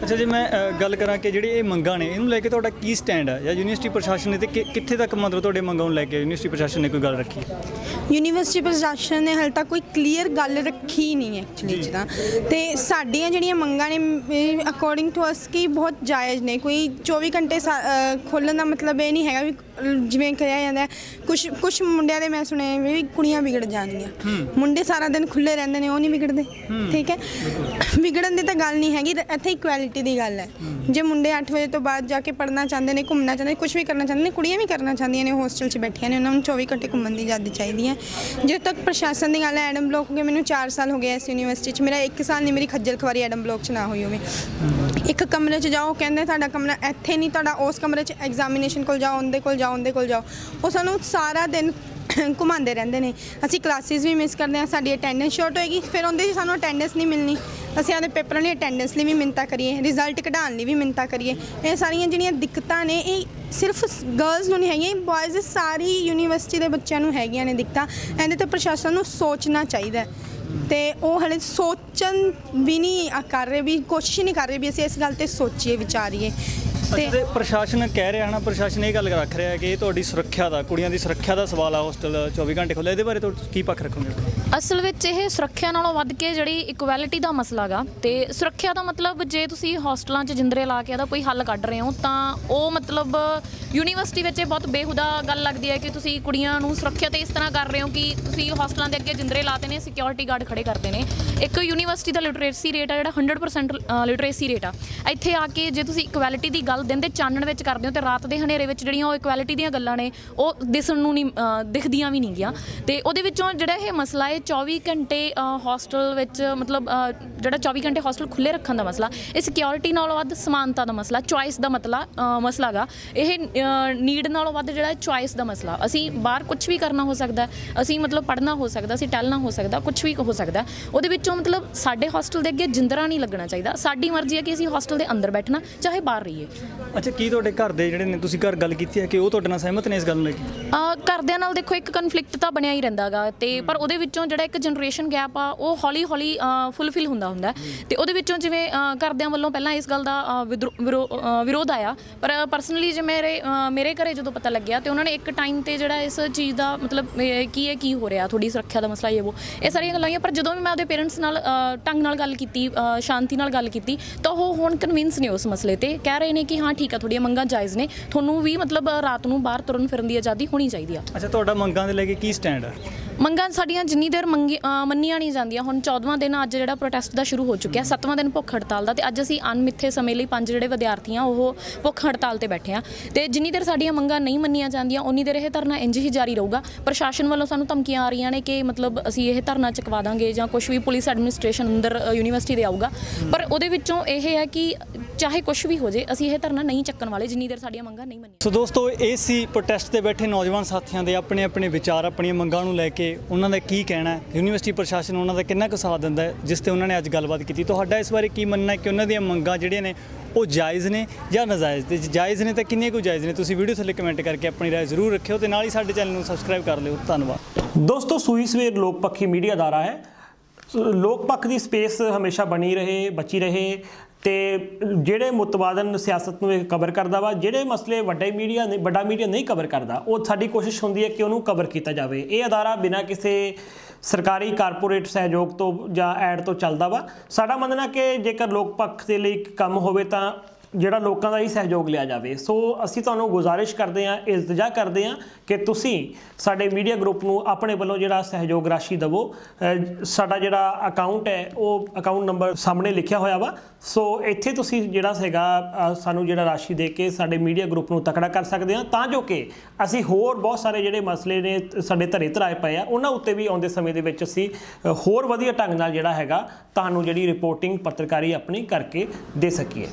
ਅੱਛਾ ਜੇ ਮੈਂ ਗੱਲ ਕਰਾਂ ਕਿ ਜਿਹੜੀ ਇਹ ਮੰਗਾਂ ਨੇ ਇਹਨੂੰ ਲੈ ਕੇ ਤੁਹਾਡਾ ਕੀ ਸਟੈਂਡ ਹੈ ਜਾਂ ਯੂਨੀਵਰਸਿਟੀ ਪ੍ਰਸ਼ਾਸਨ ਨੇ ਤੇ ਕਿ- ਕਿੱਥੇ ਤੱਕ ਮਤਲਬ ਤੁਹਾਡੇ ਮੰਗਾਂ ਨੂੰ ਲੈ ਕੇ ਯੂਨੀਵਰਸਿਟੀ ਪ੍ਰਸ਼ਾਸਨ ਨੇ ਕੋਈ ਗੱਲ ਰੱਖੀ? ਹੈ? ਯੂਨੀਵਰਸਿਟੀ ਪ੍ਰਸ਼ਾਸਨ ਨੇ ਹਾਲੇ ਤੱਕ ਕੋਈ ਕਲੀਅਰ ਗੱਲ ਰੱਖੀ ਨਹੀਂ ਐਕਚੁਅਲੀ ਜਿੱਦਾਂ ਤੇ। ਸਾਡੀਆਂ ਜਿਹੜੀਆਂ ਮੰਗਾਂ ਨੇ ਅਕੋਰਡਿੰਗ ਟੂ ਅਸ ਕਿ ਬਹੁਤ ਜਾਇਜ਼ ਨੇ। ਕੋਈ 24 ਘੰਟੇ ਖੋਲਣ ਦਾ ਮਤਲਬ ਇਹ ਨਹੀਂ ਹੈਗਾ ਵੀ ਜਿਵੇਂ ਕਿਹਾ ਜਾਂਦਾ ਕੁਝ ਕੁਝ ਮੁੰਡਿਆਂ ਦੇ ਮੈਂ ਸੁਣਿਆ ਵੀ ਕੁੜੀਆਂ ਵਿਗੜ ਜਾਣਗੀਆਂ ਮੁੰਡੇ ਸਾਰਾ ਦਿਨ ਖੁੱਲੇ ਰਹਿੰਦੇ ਨੇ ਉਹ ਨਹੀਂ ਵਿਗੜਦੇ ਠੀਕ ਹੈ? ਵਿਗੜਨ ਦੀ ਤਾਂ ਗੱਲ ਨਹੀਂ ਹੈਗੀ ਇੱਥੇ ਇਕੁਐਲਿਟੀ ਦੀ ਗੱਲ ਹੈ। ਜੇ ਮੁੰਡੇ 8 ਵਜੇ ਤੋਂ ਬਾਅਦ ਜਾ ਕੇ ਪੜ੍ਹਨਾ ਚਾਹੁੰਦੇ ਨੇ ਘੁੰਮਣਾ ਚਾਹੁੰਦੇ ਨੇ ਕੁਝ ਵੀ ਕਰਨਾ ਚਾਹੁੰਦੇ ਨੇ ਕੁੜੀਆਂ ਵੀ ਕਰਨਾ ਚਾਹੁੰਦੀਆਂ ਨੇ ਹੋਸਟਲ 'ਚ ਬੈਠੀਆਂ ਨੇ ਉਹਨਾਂ ਨੂੰ 24 ਘੰਟੇ ਘੁੰਮਣ ਦੀ ਆਜ਼ਾਦੀ ਚਾਹੀਦੀ ਹੈ। ਜਦੋਂ ਤੱਕ ਪ੍ਰਸ਼ਾਸਨ ਦੀ ਗੱਲ ਹੈ ਐਡਮ ਬਲੋਕ ਹੋ ਗਏ ਮੈਨੂੰ 4 ਸਾਲ ਹੋ ਗਏ ਇਸ ਯੂਨੀਵਰਸਿਟੀ 'ਚ। ਮੇਰਾ 1 ਸਾਲ ਨਹੀਂ ਮੇਰੀ ਖੱਜਲ ਖਵਾਰੀ ਐਡਮ ਬਲੋਕ 'ਚ ਨਾ ਹੋਈ ਹੋਵੇ। ਇੱਕ ਕਮਰੇ 'ਚ ਜਾਓ ਕਹਿੰਦੇ ਤੁਹਾਡਾ ਕਮਰਾ ਇੱਥੇ ਨਹੀਂ ਤੁਹਾਡਾ ਉਸ ਕਮਰੇ 'ਚ ਐਗਜ਼ਾਮੀਨੇਸ਼ਨ ਕੋਲ ਜਾਓ ਉਹਦੇ ਕੋਲ ਜਾਓ। ਉਹਦੇ ਕੋਲ ਜਾਓ। ਉਹ ਸਾਨੂੰ ਸਾਰਾ ਦਿਨ ਘੁਮਾਉਂਦੇ ਰਹਿੰਦੇ ਨੇ। ਅਸੀਂ ਕਲਾਸਿਸ ਵੀ ਮਿਸ ਕਰਦੇ ਹਾਂ, ਸਾਡੀ ਅਟੈਂਡੈਂਸ ਸ਼ਾਰਟ ਹੋਏਗੀ, ਫਿਰ ਉਹਦੇ 'ਚ ਸਾਨੂੰ ਅਟੈਂਡੈਂਸ ਨਹੀਂ ਮਿਲਣੀ। ਅਸੀਂ ਆਪਣੇ ਪੇਪਰਾਂ ਲਈ ਅਟੈਂਡੈਂਸ ਲਈ ਵੀ ਮਿੰਤਾ ਕਰੀਏ ਰਿਜ਼ਲਟ ਕਢਾਉਣ ਲਈ ਵੀ ਮਿੰਤਾ ਕਰੀਏ। ਇਹ ਸਾਰੀਆਂ ਜਿਹੜੀਆਂ ਦਿੱਕਤਾਂ ਨੇ, ਇਹ ਸਿਰਫ ਗਰਲਸ ਨੂੰ ਨਹੀਂ ਹੈਗੀਆਂ ਬॉयਜ਼ ਸਾਰੀ ਯੂਨੀਵਰਸਿਟੀ ਦੇ ਬੱਚਿਆਂ ਨੂੰ ਹੈਗੀਆਂ ਨੇ ਦਿੱਕਤਾਂ। ਇਹਦੇ ਤੇ ਪ੍ਰਸ਼ਾਸਨ ਨੂੰ ਸੋਚਣਾ ਚਾਹੀਦਾ ਹੈ। ਤੇ ਉਹ ਹਲੇ ਸੋਚਣ ਵੀ ਨਹੀਂ ਕਰ ਰਹੇ ਵੀ, ਕੋਸ਼ਿਸ਼ ਨਹੀਂ ਕਰ ਰਹੇ ਵੀ ਅਸੀਂ ਇਸ ਗੱਲ ਤੇ ਸੋਚੀਏ, ਵਿਚਾਰੀਏ। ਤੇ ਪ੍ਰਸ਼ਾਸਨ ਕਹਿ ਰਿਹਾ ਨਾ ਪ੍ਰਸ਼ਾਸਨ ਇਹ ਗੱਲ ਰੱਖ ਰਿਹਾ ਕਿ ਇਹ ਤੁਹਾਡੀ ਸੁਰੱਖਿਆ ਦਾ ਕੁੜੀਆਂ ਦੀ ਸੁਰੱਖਿਆ ਦਾ ਸਵਾਲ ਆ ਹੋਸਟਲ 24 ਘੰਟੇ ਖੁੱਲ੍ਹਾ ਇਹਦੇ ਬਾਰੇ ਤੁਸੀਂ ਕੀ ਪੱਖ ਰੱਖੋਗੇ? ਅਸਲ ਵਿੱਚ ਇਹ ਸੁਰੱਖਿਆ ਨਾਲੋਂ ਵੱਧ ਕੇ ਜਿਹੜੀ ਇਕੁਐਲਿਟੀ ਦਾ ਮਸਲਾ ਗਾ ਤੇ ਸੁਰੱਖਿਆ ਦਾ ਮਤਲਬ ਜੇ ਤੁਸੀਂ ਹੋਸਟਲਾਂ 'ਚ ਜਿੰਦਰੇ ਲਾ ਕੇ ਇਹਦਾ ਕੋਈ ਹੱਲ ਕੱਢ ਰਹੇ ਹੋ ਤਾਂ ਉਹ ਮਤਲਬ ਯੂਨੀਵਰਸਿਟੀ ਵਿੱਚ ਇਹ ਬਹੁਤ ਬੇਹੁਦਾ ਗੱਲ ਲੱਗਦੀ ਹੈ ਕਿ ਤੁਸੀਂ ਕੁੜੀਆਂ ਨੂੰ ਸੁਰੱਖਿਅਤ ਇਸ ਤਰ੍ਹਾਂ ਕਰ ਰਹੇ ਹੋ ਕਿ ਤੁਸੀਂ ਹੋਸਟਲਾਂ ਦੇ ਅੱਗੇ ਜਿੰਦਰੇ ਲਾਤੇ ਨੇ ਸਿਕਿਉਰਿਟੀ ਗਾਰਡ ਖੜੇ ਕਰਦੇ ਨੇ। ਇੱਕ ਯੂਨੀਵਰਸਿਟੀ ਦਾ ਲਿਟਰੇਸੀ ਰੇਟ ਆ ਜਿਹੜਾ 100% ਲਿਟਰੇਸੀ ਰੇਟ ਆ। ਇੱਥੇ ਆ ਕੇ ਜੇ ਤੁਸੀਂ ਇਕੁਐਲਿਟੀ ਦੀ ਗੱਲ ਦਿਨ ਦੇ ਚਾਨਣ ਵਿੱਚ ਕਰਦੇ ਹੋ ਤੇ ਰਾਤ ਦੇ ਹਨੇਰੇ ਵਿੱਚ ਜਿਹੜੀਆਂ ਉਹ ਇਕੁਐਲਿਟੀ ਦੀਆਂ ਗੱਲਾਂ ਨੇ ਉਹ ਦਿਸਣ ਨੂੰ ਨਹੀਂ ਦਿਖਦੀਆਂ ਵੀ ਨਹੀਂ ਗਿਆ। ਤੇ ਉਹਦੇ ਵਿੱਚੋਂ ਜਿਹੜਾ ਇਹ ਮਸਲਾ ਹੈ 24 ਘੰਟੇ ਹੋਸਟਲ ਵਿੱਚ ਮਤਲਬ ਜਿਹੜਾ 24 ਘੰਟੇ ਹੋਸਟਲ ਖੁੱਲੇ ਰੱਖਣ ਦਾ ਮਸਲਾ ਇਹ ਸਿਕਿਉਰਿਟੀ ਨਾਲੋਂ ਵੱਧ ਸਮਾਨਤਾ ਦਾ ਮਸਲਾ ਚੁਆਇਸ ਦਾ ਮਤਲਾ ਅ, ਮਸਲਾ ਗਾ। ਇਹ ਨੀਡ ਨਾਲੋਂ ਵੱਧ ਜਿਹੜਾ ਚੁਆਇਸ ਦਾ ਮਸਲਾ। ਅਸੀਂ ਬਾਹਰ ਕੁਝ ਵੀ ਕਰਨਾ ਹੋ ਸਕਦਾ ਅਸੀਂ ਮਤਲਬ ਪੜ੍ਹਨਾ ਹੋ ਸਕਦਾ ਅਸੀਂ ਟੈਲਣਾ ਹੋ ਸਕਦਾ ਕੁਝ ਵੀ ਹੋ ਸਕਦਾ ਉਹਦੇ ਵਿੱਚੋਂ ਮਤਲਬ ਸਾਡੇ ਹੋਸਟਲ ਦੇ ਅੱਗੇ ਜਿੰਦਰਾ ਨਹੀਂ ਲੱਗਣਾ ਚਾਹੀਦਾ। ਸਾਡੀ ਮਰਜ਼ੀ ਹੈ ਕਿ ਅਸੀਂ ਹੋਸਟਲ ਦੇ ਅੰਦਰ ਬੈਠਣਾ ਚਾਹੇ ਬਾਹਰ ਰਹੀਏ। ਅੱਛਾ ਕੀ ਤੁਹਾਡੇ ਘਰ ਦੇ ਜਿਹੜੇ ਨੇ ਤੁਸੀਂ ਘਰ ਗੱਲ ਕੀਤੀ ਹੈ ਕਿ ਉਹ ਤੁਹਾਡੇ ਨਾਲ ਸਹਿਮਤ ਨੇ ਇਸ ਗੱਲ ਨੂੰ ਲੈ ਕੇ? ਅ, ਘਰਦਿਆਂ ਨਾਲ ਦੇਖੋ ਇੱਕ ਕਨਫਲਿਕਟ ਤਾਂ ਬਣਿਆ ਹੀ ਰਹਿੰਦਾਗਾ ਤੇ ਪਰ ਉਹਦੇ ਵਿੱਚੋਂ ਜਿਹੜਾ ਇੱਕ ਜਨਰੇਸ਼ਨ ਗੈਪ ਆ ਉਹ ਹੌਲੀ ਹੌਲੀ ਫੁੱਲਫਿਲ ਹੁੰਦਾ ਹੁੰਦਾ। ਹੈ। ਤੇ ਉਹਦੇ ਵਿੱਚੋਂ ਜਿਵੇਂ ਘਰਦਿਆਂ ਵੱਲੋਂ ਪਹਿਲਾਂ ਇਸ ਗੱਲ ਦਾ ਵਿਰੋਧ ਆਇਆ ਪਰ ਪਰਸਨਲੀ ਜੇ ਮੇਰੇ ਮੇਰੇ ਘਰੇ ਜਦੋਂ ਪਤਾ ਲੱਗਿਆ ਤੇ ਉਹਨਾਂ ਨੇ ਇੱਕ ਟਾਈਮ ਤੇ ਜਿਹੜਾ ਇਸ ਚੀਜ਼ ਦਾ ਮਤਲਬ ਕੀ ਇਹ ਕੀ ਹੋ ਰਿਹਾ ਥੋੜੀ ਸੁਰੱਖਿਆ ਦਾ ਮਸਲਾ ਇਹ ਉਹ ਇਹ ਸਾਰੀਆਂ ਗੱਲਾਂ ਆਈਆਂ। ਪਰ ਜਦੋਂ ਵੀ ਮੈਂ ਉਹਦੇ ਪੇਰੈਂਟਸ ਨਾਲ ਢੰਗ ਨਾਲ ਗੱਲ ਕੀਤੀ ਸ਼ਾਂਤੀ ਨਾਲ ਗੱਲ ਕੀਤੀ ਤਾਂ ਉਹ ਹੁਣ ਕਨਵਿੰਸ ਨੇ ਉਸ ਮਸਲੇ ਤੇ। ਕਹਿ ਰਹੇ ਨੇ ਕਿ ਹਾਂ ਠੀਕ ਆ ਤੁਹਾਡੀਆਂ ਮੰਗਾਂ ਜਾਇਜ਼ ਨੇ। ਤੁਹਾਨੂੰ ਵੀ ਮਤਲਬ ਰਾਤ ਨੂੰ ਬਾਹਰ ਤੁਰਨ ਫਿਰਨ ਦੀ ਆਜ਼ਾਦੀ ਹੋਣੀ ਚਾਹੀਦੀ ਆ। ਅੱਛਾ ਤੁਹਾਡਾ ਮੰਗਾਂ ਦੇ ਲੈ ਕੇ ਕੀ ਸਟੈਂਡ ਹੈ ਮੰਗਾਂ ਸਾਡੀਆਂ ਜਿੰਨੀ ਦੇਰ ਮੰਨੀਆਂ ਨਹੀਂ ਜਾਂਦੀਆਂ ਹੁਣ 14ਵਾਂ ਦਿਨ ਅੱਜ ਜਿਹੜਾ ਪ੍ਰੋਟੈਸਟ ਦਾ ਸ਼ੁਰੂ ਹੋ ਚੁੱਕਿਆ 7ਵਾਂ ਦਿਨ ਭੁੱਖ ਹੜਤਾਲ ਦਾ ਤੇ ਅੱਜ ਅਸੀਂ ਅਣਮਿੱਥੇ ਸਮੇਂ ਲਈ ਪੰਜ ਜਿਹੜੇ ਵਿਦਿਆਰਥੀ ਆ ਉਹ ਭੁੱਖ ਹੜਤਾਲ ਤੇ ਬੈਠੇ ਆ। ਤੇ ਜਿੰਨੀ ਦੇਰ ਸਾਡੀਆਂ ਮੰਗਾਂ ਨਹੀਂ ਮੰਨੀਆਂ ਜਾਂਦੀਆਂ ਉਨੀ ਦੇਰ ਇਹ ਧਰਨਾ ਇੰਜ ਹੀ ਜਾਰੀ ਰਹੂਗਾ। ਪ੍ਰਸ਼ਾਸਨ ਵੱਲੋਂ ਸਾਨੂੰ ਧਮਕੀਆਂ ਆ ਰਹੀਆਂ ਨੇ ਕਿ ਮਤਲਬ ਅਸੀਂ ਇਹ ਧਰਨਾ ਚੁਕਵਾ ਦਾਂਗੇ ਜਾਂ ਕੁਝ ਵੀ ਪੁਲਿਸ ਐਡਮਿਨਿਸਟ੍ਰੇਸ਼ਨ ਅੰਦਰ ਯੂਨੀਵਰਸਿਟੀ ਦੇ ਆਊਗਾ। ਪਰ ਉਹਦੇ ਵਿੱਚੋਂ ਇਹ ਹੈ ਕਿ ਚਾਹੇ ਕੁਝ ਵੀ ਹੋ ਜੇ ਅਸੀਂ ਇਹ ਧਰਨਾ ਨਹੀਂ ਚੱਕਣ ਵਾਲੇ ਜਿੰਨੀ ਦੇਰ ਸਾਡੀਆਂ ਮੰਗਾਂ ਨਹੀਂ ਮੰਨੀਆਂ। ਸੋ ਦੋਸਤੋ ਇਹ ਸੀ ਪ੍ਰੋਟੈਸਟ ਤੇ ਬੈਠੇ ਨੌਜਵਾਨ ਸਾਥੀਆਂ ਦੇ ਆਪਣੇ ਆਪਣੇ ਵਿਚਾਰ ਆਪਣੀਆਂ ਮੰਗਾਂ ਨੂੰ ਲੈ ਕੇ ਉਹਨਾਂ ਦਾ ਕੀ ਕਹਿਣਾ ਹੈ? ਯੂਨੀਵਰਸਿਟੀ ਪ੍ਰਸ਼ਾਸਨ ਉਹਨਾਂ ਦਾ ਕਿੰਨਾ ਕੁ ਸਾਥ ਦਿੰਦਾ ਹੈ ਜਿਸ ਤੇ ਉਹਨਾਂ ਨੇ ਅੱਜ ਗੱਲਬਾਤ ਕੀਤੀ। ਤੁਹਾਡਾ ਇਸ ਬਾਰੇ ਕੀ ਮੰਨਣਾ ਹੈ ਕਿ ਉਹਨਾਂ ਦੀਆਂ ਮੰਗਾਂ ਜਿਹੜੀਆਂ ਨੇ ਉਹ ਜਾਇਜ਼ ਨੇ ਜਾਂ ਨਾਜਾਇਜ਼? ਤੇ ਜਾਇਜ਼ ਨੇ ਤਾਂ ਕਿੰਨੀਆਂ ਕੁ ਜਾਇਜ਼ ਨੇ? ਤੁਸੀਂ ਵੀਡੀਓ ਥੱਲੇ ਕਮੈਂਟ ਕਰਕੇ ਆਪਣੀ ਰਾਏ ਜ਼ਰੂਰ ਰੱਖਿਓ ਤੇ ਨਾਲ ਹੀ ਸਾਡੇ ਚੈਨਲ ਨੂੰ ਸਬਸਕ੍ਰਾਈਬ ਕਰ ਲਿਓ। ਧੰਨਵਾਦ। ਦੋਸਤੋ ਸੂਈ ਸਵੇਰ ਲੋਕ ਪੱਖੀ ਮੀਡੀਆ ਅਦਾਰਾ ਹੈ। ਲੋਕ ਪੱਖ ਦੀ ਸਪੇਸ ਹਮੇਸ਼ਾ ਬਣੀ ਰਹੇ ਬਚੀ ਰਹੇ ਤੇ ਜਿਹੜੇ ਮੁਤਵਾਦਨ ਸਿਆਸਤ ਨੂੰ ਕਵਰ ਕਰਦਾ ਵਾ, ਜਿਹੜੇ ਮਸਲੇ ਵੱਡੇ ਮੀਡੀਆ ਨੇ, ਵੱਡਾ ਮੀਡੀਆ ਨਹੀਂ ਕਵਰ ਕਰਦਾ, ਉਹ ਸਾਡੀ ਕੋਸ਼ਿਸ਼ ਹੁੰਦੀ ਹੈ ਕਿ ਉਹਨੂੰ ਕਵਰ ਕੀਤਾ ਜਾਵੇ। ਇਹ ਅਦਾਰਾ ਬਿਨਾਂ ਕਿਸੇ ਸਰਕਾਰੀ ਕਾਰਪੋਰੇਟ ਸਹਿਯੋਗ ਤੋਂ ਜਾਂ ਐਡ ਤੋਂ ਚੱਲਦਾ ਵਾ। ਸਾਡਾ ਮੰਨਣਾ ਕਿ ਜੇਕਰ ਲੋਕ ਪੱਖ ਦੇ ਲਈ ਕੰਮ ਹੋਵੇ ਤਾਂ ਜਿਹੜਾ ਲੋਕਾਂ ਦਾ ਹੀ ਸਹਿਯੋਗ ਲਿਆ ਜਾਵੇ। ਸੋ ਅਸੀਂ ਤੁਹਾਨੂੰ ਗੁਜ਼ਾਰਿਸ਼ ਕਰਦੇ ਹਾਂ, ਇਲਤਜਾ ਕਰਦੇ ਹਾਂ ਕਿ ਤੁਸੀਂ ਸਾਡੇ ਮੀਡੀਆ ਗਰੁੱਪ ਨੂੰ ਆਪਣੇ ਵੱਲੋਂ ਜਿਹੜਾ ਸਹਿਯੋਗ ਰਾਸ਼ੀ ਦਿਵੋ। ਸਾਡਾ ਜਿਹੜਾ ਅਕਾਊਂਟ ਹੈ, ਉਹ ਅਕਾਊਂਟ ਨੰਬਰ ਸਾਹਮਣੇ ਲਿਖਿਆ ਹੋਇਆ ਵਾ। ਸੋ ਇੱਥੇ ਤੁਸੀਂ ਜਿਹੜਾ ਹੈਗਾ ਸਾਨੂੰ ਜਿਹੜਾ ਰਾਸ਼ੀ ਦੇ ਕੇ ਸਾਡੇ ਮੀਡੀਆ ਗਰੁੱਪ ਨੂੰ ਤਕੜਾ ਕਰ ਸਕਦੇ ਹਾਂ। ਤਾਂ ਜੋ ਕਿ ਅਸੀਂ ਹੋਰ ਬਹੁਤ ਸਾਰੇ ਜਿਹੜੇ ਮਸਲੇ ਨੇ, ਸਾਡੇ ਧਰੇ ਧਰਾਏ ਪਏ ਆ, ਉਹਨਾਂ ਉੱਤੇ ਵੀ ਆਉਂਦੇ ਸਮੇਂ ਦੇ ਵਿੱਚ ਅਸੀਂ ਹੋਰ ਵਧੀਆ ਢੰਗ ਨਾਲ ਜਿਹੜਾ ਹੈਗਾ, ਤੁਹਾਨੂੰ ਜਿਹੜੀ ਰਿਪੋਰਟਿੰਗ ਪੱਤਰਕਾਰੀ ਆਪਣੀ ਕਰਕੇ ਦੇ ਸਕੀਏ।